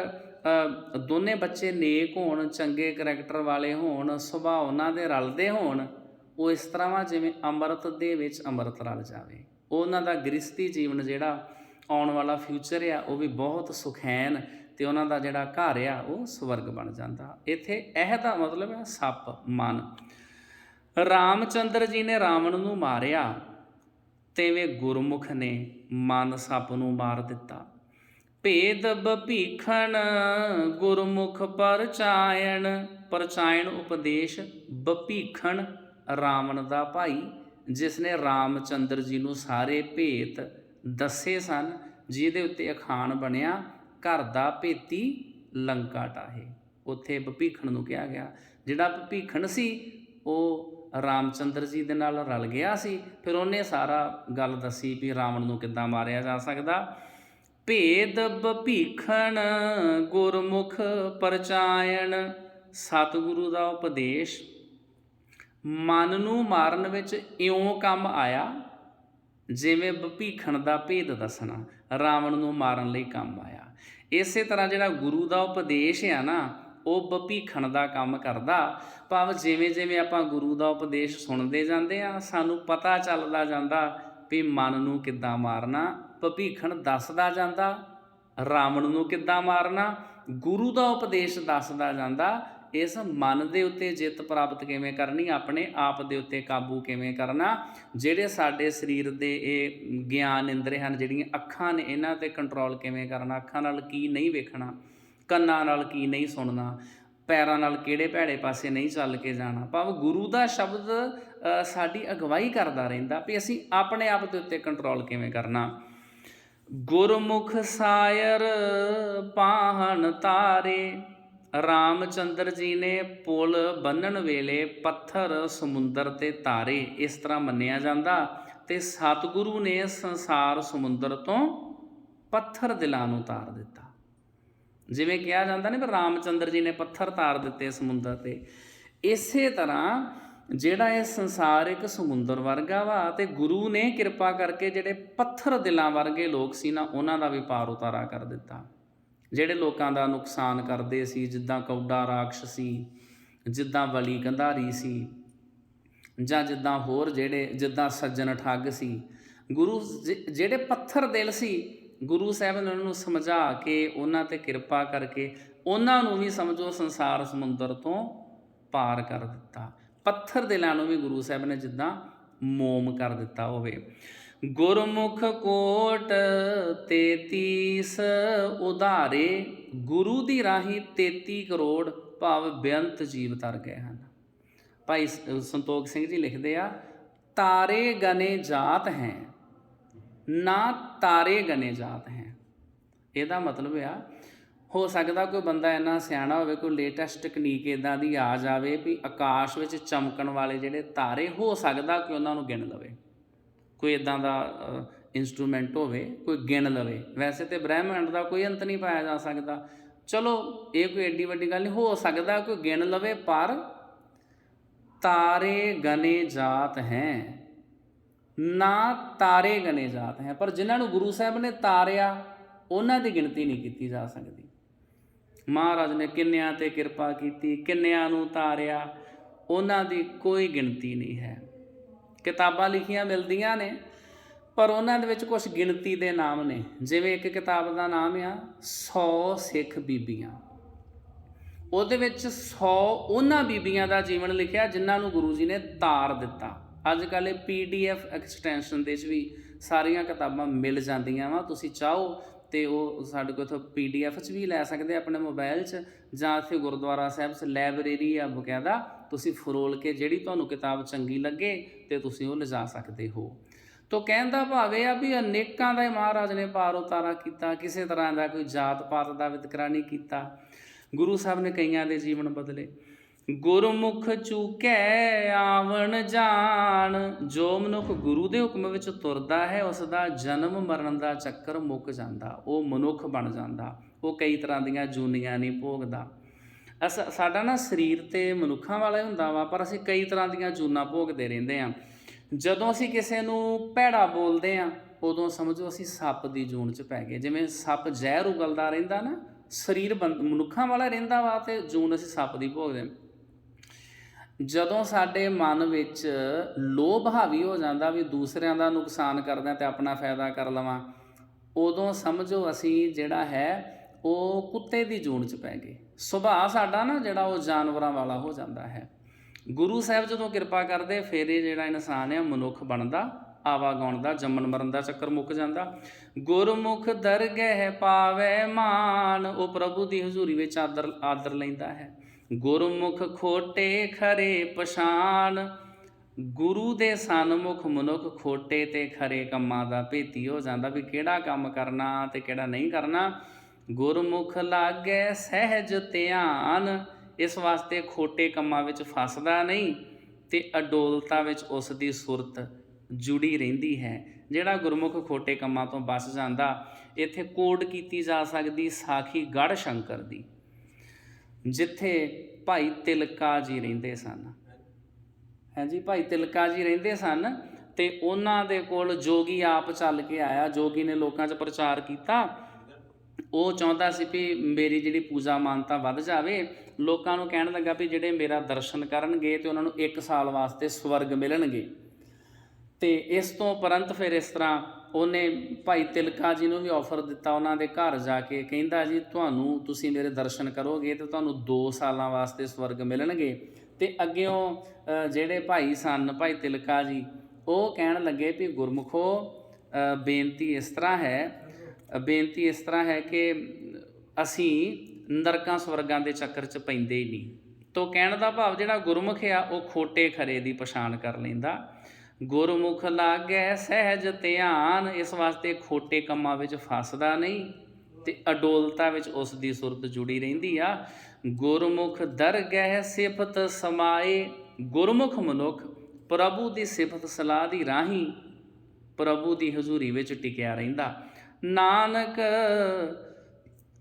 A: ਦੋਨੇ ਬੱਚੇ ਨੇਕ ਹੋਣ, ਚੰਗੇ ਕਰੈਕਟਰ ਵਾਲੇ ਹੋਣ, ਸੁਭਾਅ ਉਹਨਾਂ ਦੇ ਰਲਦੇ ਹੋਣ ਉਹ ਇਸ ਤਰ੍ਹਾਂ ਵਾ ਜਿਵੇਂ ਅੰਮ੍ਰਿਤ ਦੇ ਵਿੱਚ ਅੰਮ੍ਰਿਤ ਰਲ ਜਾਵੇ। ਉਹਨਾਂ ਦਾ ਗ੍ਰਸਤੀ ਜੀਵਨ ਜਿਹੜਾ ਆਉਣ ਵਾਲਾ ਫਿਊਚਰ ਆ, ਉਹ ਵੀ ਬਹੁਤ ਸੁਖੈਨ ਤੇ ਉਹਨਾਂ ਦਾ ਜਿਹੜਾ ਘਰ ਆ, ਉਹ ਸਵਰਗ ਬਣ ਜਾਂਦਾ। ਇੱਥੇ ਇਹ ਦਾ ਮਤਲਬ ਹੈ ਸੱਪ, ਮਨ। ਰਾਮਚੰਦਰ ਜੀ ਨੇ ਰਾਵਣ ਨੂੰ ਮਾਰਿਆ। ਤੇਵੇਂ ਗੁਰਮੁਖ ਨੇ ਮਨ ਸੱਪ ਨੂੰ ਮਾਰ ਦਿੱਤਾ। ਭੇਦ ਬਭੀਖਣ ਗੁਰਮੁਖ ਪਰਚਾਇਣ ਪਰਚਾਇਣ ਉਪਦੇਸ਼ ਬਭੀਖਣ ਰਾਵਣ ਦਾ ਭਾਈ ਜਿਸ ਨੇ ਰਾਮਚੰਦਰ ਜੀ ਨੂੰ ਸਾਰੇ ਭੇਤ ਦੱਸੇ ਸਨ, ਜਿਹਦੇ ਉੱਤੇ ਅਖਾਣ ਬਣਿਆ, ਘਰ ਦਾ ਭੇਤੀ ਲੰਕਾ ਟਾਹੇ। ਉੱਥੇ ਬਭੀਖਣ ਨੂੰ ਕਿਹਾ ਗਿਆ। ਜਿਹੜਾ ਬਭੀਖਣ ਸੀ, ਉਹ ਰਾਮਚੰਦਰ ਜੀ ਦੇ ਨਾਲ ਰਲ ਗਿਆ ਸੀ। ਫਿਰ ਉਹਨੇ ਸਾਰਾ ਗੱਲ ਦੱਸੀ ਵੀ ਰਾਵਣ ਨੂੰ ਕਿੱਦਾਂ ਮਾਰਿਆ ਜਾ ਸਕਦਾ। ਭੇਦ ਬਭੀਖਣ ਗੁਰਮੁਖ ਪਰਚਾਇਣ, ਸਤਿਗੁਰੂ ਦਾ ਉਪਦੇਸ਼ ਮਨ ਨੂੰ ਮਾਰਨ ਵਿੱਚ ਇਉਂ ਕੰਮ ਆਇਆ, ਜਿਵੇਂ ਬਭੀਖਣ ਦਾ ਭੇਦ ਦੱਸਣਾ, ਰਾਵਣ ਨੂੰ ਮਾਰਨ ਲਈ ਕੰਮ ਆਇਆ। ਇਸੇ ਤਰ੍ਹਾਂ ਜਿਹੜਾ ਗੁਰੂ ਦਾ ਉਪਦੇਸ਼ ਆ ਨਾ, ਉਹ ਬਭੀਖਣ ਦਾ ਕੰਮ ਕਰਦਾ। ਭਾਵ ਜਿਵੇਂ ਜਿਵੇਂ ਆਪਾਂ ਗੁਰੂ ਦਾ ਉਪਦੇਸ਼ ਸੁਣਦੇ ਜਾਂਦੇ ਆ, ਸਾਨੂੰ ਪਤਾ ਚੱਲਦਾ ਜਾਂਦਾ ਵੀ ਮਨ ਨੂੰ ਕਿੱਦਾਂ ਮਾਰਨਾ ਭੀਖਣ ਦੱਸਦਾ ਜਾਂਦਾ, ਰਾਵਣ ਨੂੰ ਕਿੱਦਾਂ ਮਾਰਨਾ, ਗੁਰੂ ਦਾ ਉਪਦੇਸ਼ ਦੱਸਦਾ ਜਾਂਦਾ ਇਸ ਮਨ ਦੇ ਉੱਤੇ ਜਿੱਤ ਪ੍ਰਾਪਤ ਕਿਵੇਂ ਕਰਨੀ, ਆਪਣੇ ਆਪ ਦੇ ਉੱਤੇ ਕਾਬੂ ਕਿਵੇਂ ਕਰਨਾ, ਜਿਹੜੇ ਸਾਡੇ ਸਰੀਰ ਦੇ ਇਹ ਗਿਆਨ ਇੰਦਰੇ ਹਨ, ਜਿਹੜੀਆਂ ਅੱਖਾਂ ਨੇ, ਇਹਨਾਂ ਤੇ ਕੰਟਰੋਲ ਕਿਵੇਂ ਕਰਨਾ, ਅੱਖਾਂ ਨਾਲ ਕੀ ਨਹੀਂ ਵੇਖਣਾ, ਕੰਨਾਂ ਨਾਲ ਕੀ ਨਹੀਂ ਸੁਣਨਾ, ਪੈਰਾਂ ਨਾਲ ਕਿਹੜੇ ਭੈੜੇ ਪਾਸੇ ਨਹੀਂ ਚੱਲ ਕੇ ਜਾਣਾ। ਭਾਵ ਗੁਰੂ ਦਾ ਸ਼ਬਦ ਸਾਡੀ ਅਗਵਾਈ ਕਰਦਾ ਰਹਿੰਦਾ ਵੀ ਅਸੀਂ ਆਪਣੇ ਆਪ ਦੇ ਉੱਤੇ ਕੰਟਰੋਲ ਕਿਵੇਂ ਕਰਨਾ। ਗੁਰਮੁਖ ਸਾਇਰ, ਪਾਹਣ ਤਾਰੇ ਰਾਮਚੰਦਰ ਜੀ ਨੇ ਪੁਲ ਬੰਨਣ ਵੇਲੇ ਪੱਥਰ, ਸਮੁੰਦਰ ਤੇ ਤਾਰੇ ਇਸ ਤਰ੍ਹਾਂ ਮੰਨਿਆ ਜਾਂਦਾ ਤੇ ਸਤਿਗੁਰੂ ਨੇ ਸੰਸਾਰ, ਸਮੁੰਦਰ ਤੋਂ ਪੱਥਰ ਦਿਲਾਂ ਨੂੰ ਤਾਰ ਦਿੱਤਾ। ਜਿਵੇਂ ਕਿਹਾ ਜਾਂਦਾ ਨੇ ਵੀ ਰਾਮਚੰਦਰ ਜੀ ਨੇ ਪੱਥਰ ਤਾਰ ਦਿੱਤੇ ਸਮੁੰਦਰ ਤੇ, ਇਸੇ ਤਰ੍ਹਾਂ ਜਿਹੜਾ ਇਹ ਸੰਸਾਰ ਇੱਕ ਸਮੁੰਦਰ ਵਰਗਾ ਵਾ ਤੇ ਗੁਰੂ ਨੇ ਕਿਰਪਾ ਕਰਕੇ ਜਿਹੜੇ ਪੱਥਰ ਦਿਲਾਂ ਵਰਗੇ ਲੋਕ ਸੀ ਨਾ, ਉਹਨਾਂ ਦਾ ਵੀ ਪਾਰ ਉਤਾਰਾ ਕਰ ਦਿੱਤਾ। ਜਿਹੜੇ ਲੋਕਾਂ ਦਾ ਨੁਕਸਾਨ ਕਰਦੇ ਸੀ, ਜਿੱਦਾਂ ਕੌਡਾ ਰਾਖਸ਼ ਸੀ, ਜਿੱਦਾਂ ਬਲੀ ਕੰਧਾਰੀ ਸੀ, ਜਾਂ ਜਿੱਦਾਂ ਹੋਰ ਜਿਹੜੇ, ਜਿੱਦਾਂ ਸੱਜਣ ਠੱਗ ਸੀ, ਗੁਰੂ ਜ- ਜਿਹੜੇ ਪੱਥਰ ਦਿਲ ਸੀ, ਗੁਰੂ ਸਾਹਿਬ ਨੇ ਉਹਨਾਂ ਨੂੰ ਸਮਝਾ ਕੇ ਉਹਨਾਂ ਤੇ ਕਿਰਪਾ ਕਰਕੇ ਉਹਨਾਂ ਨੂੰ ਵੀ ਸਮਝੋ ਸੰਸਾਰ ਸਮੁੰਦਰ ਤੋਂ ਪਾਰ ਕਰ ਦਿੱਤਾ। ਪੱਥਰ ਦਿਲਾਂ ਨੂੰ ਵੀ ਗੁਰੂ ਸਾਹਿਬ ਨੇ ਜਿੱਦਾਂ ਮੋਮ ਕਰ ਦਿੱਤਾ ਹੋਵੇ। ਗੁਰਮੁਖ ਕੋਟ 33 ਉਧਾਰੇ, ਗੁਰੂ ਦੀ ਰਾਹੀ 33 ਕਰੋੜ ਭਾਵ ਬੇਅੰਤ ਜੀਵ ਤਰ ਗਏ ਹਨ। ਭਾਈ ਸ- ਸੰਤੋਖ ਸਿੰਘ ਜੀ ਲਿਖਦੇ ਆ, ਤਾਰੇ ਗਨੇ ਜਾਤ ਹੈ, ਨਾ ਤਾਰੇ ਗਨੇ ਜਾਤ ਹੈ। ਇਹਦਾ ਮਤਲਬ ਆ, ਹੋ ਸਕਦਾ ਕੋਈ ਬੰਦਾ ਇੰਨਾ ਸਿਆਣਾ ਹੋਵੇ, ਕੋਈ ਲੇਟੈਸਟ ਟੈਕਨੀਕ ਇਦਾਂ ਦੀ ਆ ਜਾਵੇ ਵੀ ਆਕਾਸ਼ ਵਿੱਚ ਚਮਕਣ ਵਾਲੇ ਜਿਹੜੇ ਤਾਰੇ, ਹੋ ਸਕਦਾ ਕਿ ਉਹਨਾਂ ਨੂੰ ਗਿਣ ਲਵੇ। ਕੋਈ ਇਦਾਂ ਦਾ ਇਨਸਟਰੂਮੈਂਟ ਹੋਵੇ, ਕੋਈ ਗਿਣ ਲਵੇ। ਵੈਸੇ ਤੇ ਬ੍ਰਹਿਮੰਡ ਦਾ ਕੋਈ ਅੰਤ ਨਹੀਂ ਪਾਇਆ ਜਾ ਸਕਦਾ। ਚਲੋ, ਇਹ ਕੋਈ ਐਡੀ ਵੱਡੀ ਗੱਲ ਨਹੀਂ, ਹੋ ਸਕਦਾ ਕੋਈ ਗਿਣ ਲਵੇ, ਪਰ ਤਾਰੇ ਗਨੇ ਜਾਤ ਹੈ। ਨਾ ਤਾਰੇ ਗਨੇ ਜਾਤ ਹੈ, ਪਰ ਜਿਨ੍ਹਾਂ ਨੂੰ ਗੁਰੂ ਸਾਹਿਬ ਨੇ ਤਾਰਿਆ, ਉਹਨਾਂ ਦੀ ਗਿਣਤੀ ਨਹੀਂ ਕੀਤੀ ਜਾ ਸਕਦੀ। ਮਹਾਰਾਜ ਨੇ ਕਿੰਨਿਆਂ ਤੇ ਕਿਰਪਾ ਕੀਤੀ, ਕਿੰਨਿਆਂ ਨੂੰ ਤਾਰਿਆ, ਉਹਨਾਂ ਦੀ ਕੋਈ ਗਿਣਤੀ ਨਹੀਂ ਹੈ। ਕਿਤਾਬਾਂ ਲਿਖੀਆਂ ਮਿਲਦੀਆਂ ਨੇ, ਪਰ ਉਹਨਾਂ ਦੇ ਵਿੱਚ ਕੁਝ ਗਿਣਤੀ ਦੇ ਨਾਮ ਨੇ। ਜਿਵੇਂ ਇੱਕ ਕਿਤਾਬ ਦਾ ਨਾਮ ਆ 100 ਸਿੱਖ ਬੀਬੀਆਂ। ਉਹਦੇ ਵਿੱਚ 100 ਉਹਨਾਂ ਬੀਬੀਆਂ ਦਾ ਜੀਵਨ ਲਿਖਿਆ ਜਿਨ੍ਹਾਂ ਨੂੰ ਗੁਰੂ ਜੀ ਨੇ ਤਾਰ ਦਿੱਤਾ। ਅੱਜ ਕੱਲ੍ਹ ਇਹ ਪੀਡੀਐਫ ਐਕਸਟੈਂਸ਼ਨ ਦੇ ਵਿੱਚ ਵੀ ਸਾਰੀਆਂ ਕਿਤਾਬਾਂ ਮਿਲ ਜਾਂਦੀਆਂ ਵਾ। ਤੁਸੀਂ ਚਾਹੋ ਤੇ ਉਹ ਸਾਡੇ ਕੋਲ ਇੱਥੋਂ ਪੀਡੀਐਫ 'ਚ ਵੀ ਲੈ ਸਕਦੇ ਆਪਣੇ ਮੋਬਾਈਲ 'ਚ ਜਾਂ ਇੱਥੇ ਗੁਰਦੁਆਰਾ ਸਾਹਿਬ 'ਚ, ਲਾਇਬ੍ਰੇਰੀ ਆ ਬਕਾਇਦਾ ਤੁਸੀਂ ਫਰੋਲ ਕੇ ਜਿਹੜੀ ਤੁਹਾਨੂੰ ਕਿਤਾਬ ਚੰਗੀ ਲੱਗੇ ਤੇ ਤੁਸੀਂ ਉਹ ਲਿਜਾ ਸਕਦੇ ਹੋ। ਤੋ ਕਹਿਣ ਦਾ ਭਾਵ ਇਹ ਆ ਵੀ ਅਨੇਕਾਂ ਦਾ ਹੀ ਮਹਾਰਾਜ ਨੇ ਪਾਰ ਉਤਾਰਾ ਕੀਤਾ, ਕਿਸੇ ਤਰ੍ਹਾਂ ਦਾ ਕੋਈ ਜਾਤ ਪਾਤ ਦਾ ਵਿਤਕਰਾ ਨਹੀਂ ਕੀਤਾ। ਗੁਰੂ ਸਾਹਿਬ ਨੇ ਕਈਆਂ ਦੇ ਜੀਵਨ ਬਦਲੇ। ਗੁਰਮੁਖ ਚੂਕੈ ਆਵਣ ਜਾਣ, ਜੋ ਮਨੁੱਖ ਗੁਰੂ ਦੇ ਹੁਕਮ ਵਿੱਚ ਤੁਰਦਾ ਹੈ ਉਸ ਦਾ ਜਨਮ ਮਰਨ ਦਾ ਚੱਕਰ ਮੁੱਕ ਜਾਂਦਾ, ਉਹ ਮਨੁੱਖ ਬਣ ਜਾਂਦਾ, ਉਹ ਕਈ ਤਰ੍ਹਾਂ ਦੀਆਂ ਜੂਨੀਆਂ ਨਹੀਂ ਭੋਗਦਾ। ਸਾਡਾ ਨਾ ਸਰੀਰ ਤੇ ਮਨੁੱਖਾਂ ਵਾਲਾ ਹੀ ਹੁੰਦਾ ਵਾ, ਪਰ ਅਸੀਂ ਕਈ ਤਰ੍ਹਾਂ ਦੀਆਂ ਜੂਨਾਂ ਭੋਗਦੇ ਰਹਿੰਦੇ ਆ ਜਦੋਂ ਅਸੀਂ ਕਿਸੇ ਨੂੰ ਭੈੜਾ ਬੋਲਦੇ ਆ, ਉਦੋਂ ਸਮਝੋ ਅਸੀਂ ਸੱਪ ਦੀ ਜੂਨ 'ਚ ਪੈ ਗਏ ਜਿਵੇਂ ਸੱਪ ਜ਼ਹਿਰ ਉਗਲਦਾ ਰਹਿੰਦਾ ਨਾ, ਸਰੀਰ ਬੰਦ- ਮਨੁੱਖਾਂ ਵਾਲਾ ਰਹਿੰਦਾ ਵਾ ਤੇ ਜੂਨ ਅਸੀਂ ਸੱਪ ਦੀ ਭੋਗਦੇ ਹਾਂ। ਜਦੋਂ ਸਾਡੇ ਮਨ ਵਿੱਚ ਲੋਭ ਹਾਵੀ ਹੋ ਜਾਂਦਾ ਵੀ ਦੂਸਰਿਆਂ ਦਾ ਨੁਕਸਾਨ ਕਰਦਾ ਤੇ ਆਪਣਾ ਫਾਇਦਾ ਕਰ ਲਵਾਂ, ਉਦੋਂ ਸਮਝੋ ਅਸੀਂ ਜਿਹੜਾ ਹੈ ਉਹ ਕੁੱਤੇ ਦੀ ਜੂਨ ਚ ਪੈ ਗਏ। ਸੁਭਾਅ ਸਾਡਾ ਨਾ ਜਿਹੜਾ ਉਹ ਜਾਨਵਰਾਂ ਵਾਲਾ ਹੋ ਜਾਂਦਾ ਹੈ। ਗੁਰੂ ਸਾਹਿਬ ਜਦੋਂ ਕਿਰਪਾ ਕਰਦੇ, ਫਿਰ ਇਹ ਜਿਹੜਾ ਇਨਸਾਨ ਹੈ ਮਨੁੱਖ ਬਣਦਾ ਆਵਾਗਾਉਣ ਦਾ ਜੰਮਣ ਮਰਨ ਦਾ ਚੱਕਰ ਮੁੱਕ ਜਾਂਦਾ। ਗੁਰਮੁਖ ਦਰਗਹਿ ਪਾਵੇ ਮਾਨ, ਉਹ ਪ੍ਰਭੂ ਦੀ ਹਜ਼ੂਰੀ ਵਿੱਚ ਆਦਰ ਆਦਰ ਲੈਂਦਾ ਹੈ। ਗੁਰਮੁਖ ਖੋਟੇ ਖਰੇ ਪਛਾਨ ਗੁਰੂ ਦੇ ਸਨਮੁਖ ਮਨੁੱਖ ਖੋਟੇ ਤੇ ਖਰੇ ਕੰਮਾਂ ਦਾ ਭੇਤੀ ਹੋ ਜਾਂਦਾ ਵੀ ਕਿਹੜਾ ਕੰਮ ਕਰਨਾ ਤੇ ਕਿਹੜਾ ਨਹੀਂ ਕਰਨਾ। ਗੁਰਮੁਖ ਲਾਗੇ ਸਹਿਜ ਧਿਆਨ, ਇਸ ਵਾਸਤੇ ਖੋਟੇ ਕੰਮਾਂ ਵਿੱਚ ਫਸਦਾ ਨਹੀਂ ਤੇ ਅਡੋਲਤਾ ਵਿੱਚ ਉਸ ਦੀ ਸੁਰਤ ਜੁੜੀ ਰਹਿੰਦੀ ਹੈ। ਜਿਹੜਾ ਗੁਰਮੁਖ ਖੋਟੇ ਕੰਮਾਂ ਤੋਂ ਬਚ ਜਾਂਦਾ, ਇੱਥੇ ਕੋਡ ਕੀਤੀ ਜਾ ਸਕਦੀ ਸਾਖੀ ਗੜ ਸ਼ੰਕਰ ਦੀ, ਜਿੱਥੇ ਭਾਈ ਤਿਲਕਾ ਜੀ ਰਹਿੰਦੇ ਸਨ। ਹਾਂਜੀ, ਭਾਈ ਤਿਲਕਾ ਜੀ ਰਹਿੰਦੇ ਸਨ ਤੇ ਉਹਨਾਂ ਦੇ ਕੋਲ ਜੋਗੀ ਆਪ ਚੱਲ ਕੇ ਆਇਆ। ਜੋਗੀ ਨੇ ਲੋਕਾਂ 'ਚ ਪ੍ਰਚਾਰ ਕੀਤਾ ਉਹ ਚਾਹੁੰਦਾ ਸੀ ਵੀ ਮੇਰੀ ਜਿਹੜੀ ਪੂਜਾ ਮਾਨਤਾ ਵੱਧ ਜਾਵੇ ਲੋਕਾਂ ਨੂੰ ਕਹਿਣ ਲੱਗਾ ਵੀ ਜਿਹੜੇ ਮੇਰਾ ਦਰਸ਼ਨ ਕਰਨਗੇ ਤੇ ਉਹਨਾਂ ਨੂੰ 1 ਸਾਲ ਵਾਸਤੇ ਸਵਰਗ ਮਿਲਣਗੇ। ਤੇ ਇਸ ਤੋਂ ਪਰੰਤ ਫਿਰ ਇਸ ਤਰ੍ਹਾਂ ਉਹਨੇ ਭਾਈ ਤਿਲਕਾ ਜੀ ਨੂੰ ਵੀ ਆਫਰ ਦਿੱਤਾ ਉਹਨਾਂ ਦੇ ਘਰ ਜਾ ਕੇ ਕਹਿੰਦਾ ਜੀ ਤੁਹਾਨੂੰ ਤੁਸੀਂ ਮੇਰੇ ਦਰਸ਼ਨ ਕਰੋਗੇ ਤੇ ਤੁਹਾਨੂੰ 2 ਸਾਲਾਂ ਵਾਸਤੇ ਸਵਰਗ ਮਿਲਣਗੇ। ਤੇ ਅੱਗਿਓਂ ਅ, ਜਿਹੜੇ ਭਾਈ ਸਨ ਭਾਈ ਤਿਲਕਾ ਜੀ ਉਹ ਕਹਿਣ ਲੱਗੇ ਵੀ ਗੁਰਮੁਖੋ ਬੇਨਤੀ ਇਸ ਤਰ੍ਹਾਂ ਹੈ ਬੇਨਤੀ ਇਸ ਤਰ੍ਹਾਂ ਹੈ ਕਿ ਅਸੀਂ ਨਰਕਾਂ ਸਵਰਗਾਂ ਦੇ ਚੱਕਰ 'ਚ ਪੈਂਦੇ ਹੀ ਨਹੀਂ। ਤੋ ਕਹਿਣ ਦਾ ਭਾਵ ਜਿਹੜਾ ਗੁਰਮੁਖ ਆ, ਉਹ ਖੋਟੇ ਖਰੇ ਦੀ ਪਛਾਣ ਕਰ ਲੈਂਦਾ। ਗੁਰਮੁਖ ਲਾਗੈ ਸਹਿਜ ਧਿਆਨ, ਇਸ ਵਾਸਤੇ ਖੋਟੇ ਕੰਮਾਂ ਵਿੱਚ ਫਸਦਾ ਨਹੀਂ ਤੇ ਅਡੋਲਤਾ ਵਿੱਚ ਉਸ ਦੀ ਸੁਰਤ ਜੁੜੀ ਰਹਿੰਦੀ ਆ। ਗੁਰਮੁਖ ਦਰਗਹਿ ਸਿਫਤ ਸਮਾਏ, ਗੁਰਮੁਖ ਮਨੁੱਖ ਪ੍ਰਭੂ ਦੀ ਸਿਫਤ ਸਲਾਹ ਦੀ ਰਾਹੀਂ ਪ੍ਰਭੂ ਦੀ ਹਜ਼ੂਰੀ ਵਿੱਚ ਟਿਕਿਆ ਰਹਿੰਦਾ। ਨਾਨਕ,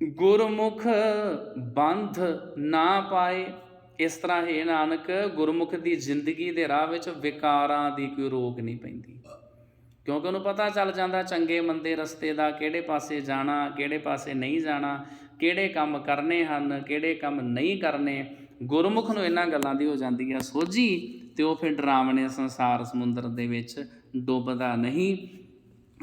A: ਗੁਰਮੁਖ ਬੰਧ ਨਾ ਪਾਏ। ਇਸ ਤਰ੍ਹਾਂ ਹੈ ਨਾਨਕ, ਗੁਰਮੁਖ ਦੀ ਜ਼ਿੰਦਗੀ ਦੇ ਰਾਹ ਵਿੱਚ ਵਿਕਾਰਾਂ ਦੀ ਕੋਈ ਰੋਕ ਨਹੀਂ ਪੈਂਦੀ। ਕਿਉਂਕਿ ਉਹਨੂੰ ਪਤਾ ਚੱਲ ਜਾਂਦਾ ਚੰਗੇ ਮੰਦੇ ਰਸਤੇ ਦਾ ਕਿਹੜੇ ਪਾਸੇ ਜਾਣਾ, ਕਿਹੜੇ ਪਾਸੇ ਨਹੀਂ ਜਾਣਾ, ਕਿਹੜੇ ਕੰਮ ਕਰਨੇ ਹਨ, ਕਿਹੜੇ ਕੰਮ ਨਹੀਂ ਕਰਨੇ। ਗੁਰਮੁਖ ਨੂੰ ਇਹਨਾਂ ਗੱਲਾਂ ਦੀ ਹੋ ਜਾਂਦੀ ਹੈ ਸੋਝੀ ਤੇ ਉਹ ਫਿਰ ਡਰਾਵਣੇ ਸੰਸਾਰ ਸਮੁੰਦਰ ਦੇ ਵਿੱਚ ਡੁੱਬਦਾ ਨਹੀਂ।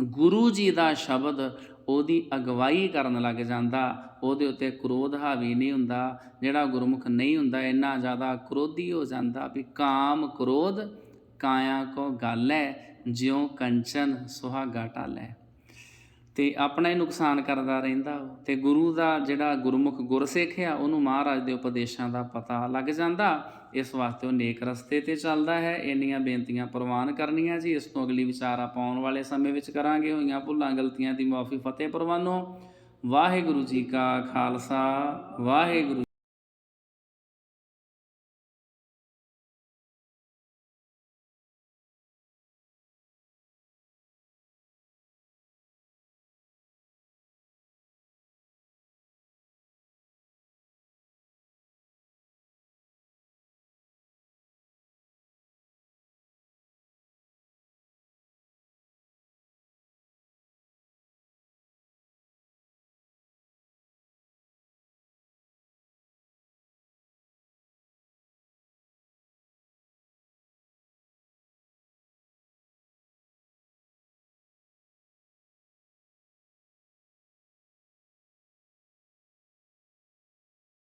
A: ਗੁਰੂ ਜੀ ਦਾ ਸ਼ਬਦ ਉਹਦੀ ਅਗਵਾਈ ਕਰਨ ਲੱਗ ਜਾਂਦਾ, ਉਹਦੇ ਉੱਤੇ ਕ੍ਰੋਧ ਹਾਵੀ ਨਹੀਂ ਹੁੰਦਾ, ਜਿਹੜਾ ਗੁਰਮੁਖ ਨਹੀਂ ਹੁੰਦਾ, ਇੰਨਾ ਜ਼ਿਆਦਾ ਕ੍ਰੋਧੀ ਹੋ ਜਾਂਦਾ ਵੀ ਕਾਮ ਕ੍ਰੋਧ ਕਾਇਆ ਕੋ ਗਾਲੈ ਜਿਉ ਕੰਚਨ ਸੁਹਾਗਾ ਟਾਲੈ ਤੇ ਆਪਣਾ ਹੀ ਨੁਕਸਾਨ ਕਰਦਾ ਰਹਿੰਦਾ ਉਹ। ਤੇ ਗੁਰੂ ਦਾ ਜਿਹੜਾ ਗੁਰਮੁਖ ਗੁਰਸਿੱਖ ਆ, ਉਹਨੂੰ ਮਹਾਰਾਜ ਦੇ ਉਪਦੇਸ਼ਾਂ ਦਾ ਪਤਾ ਲੱਗ ਜਾਂਦਾ। ਇਸ ਵਾਸਤੇ ਉਹ ਨੇਕ ਰਸਤੇ ਤੇ ਚੱਲਦਾ ਹੈ। ਇੰਨੀਆਂ ਬੇਨਤੀਆਂ ਪ੍ਰਵਾਨ ਕਰਨੀਆਂ ਜੀ। ਇਸ ਤੋਂ ਅਗਲੀ ਵਿਚਾਰ ਆਪਾਂ ਆਉਣ ਵਾਲੇ ਸਮੇਂ ਵਿੱਚ ਕਰਾਂਗੇ। ਹੋਈਆਂ ਭੁੱਲਾਂ, ਗਲਤੀਆਂ ਦੀ ਮਾਫੀ ਫਤਿਹ ਪ੍ਰਵਾਨੋ। ਵਾਹਿਗੁਰੂ ਜੀ ਕਾ ਖਾਲਸਾ। ਵਾਹਿਗੁਰੂ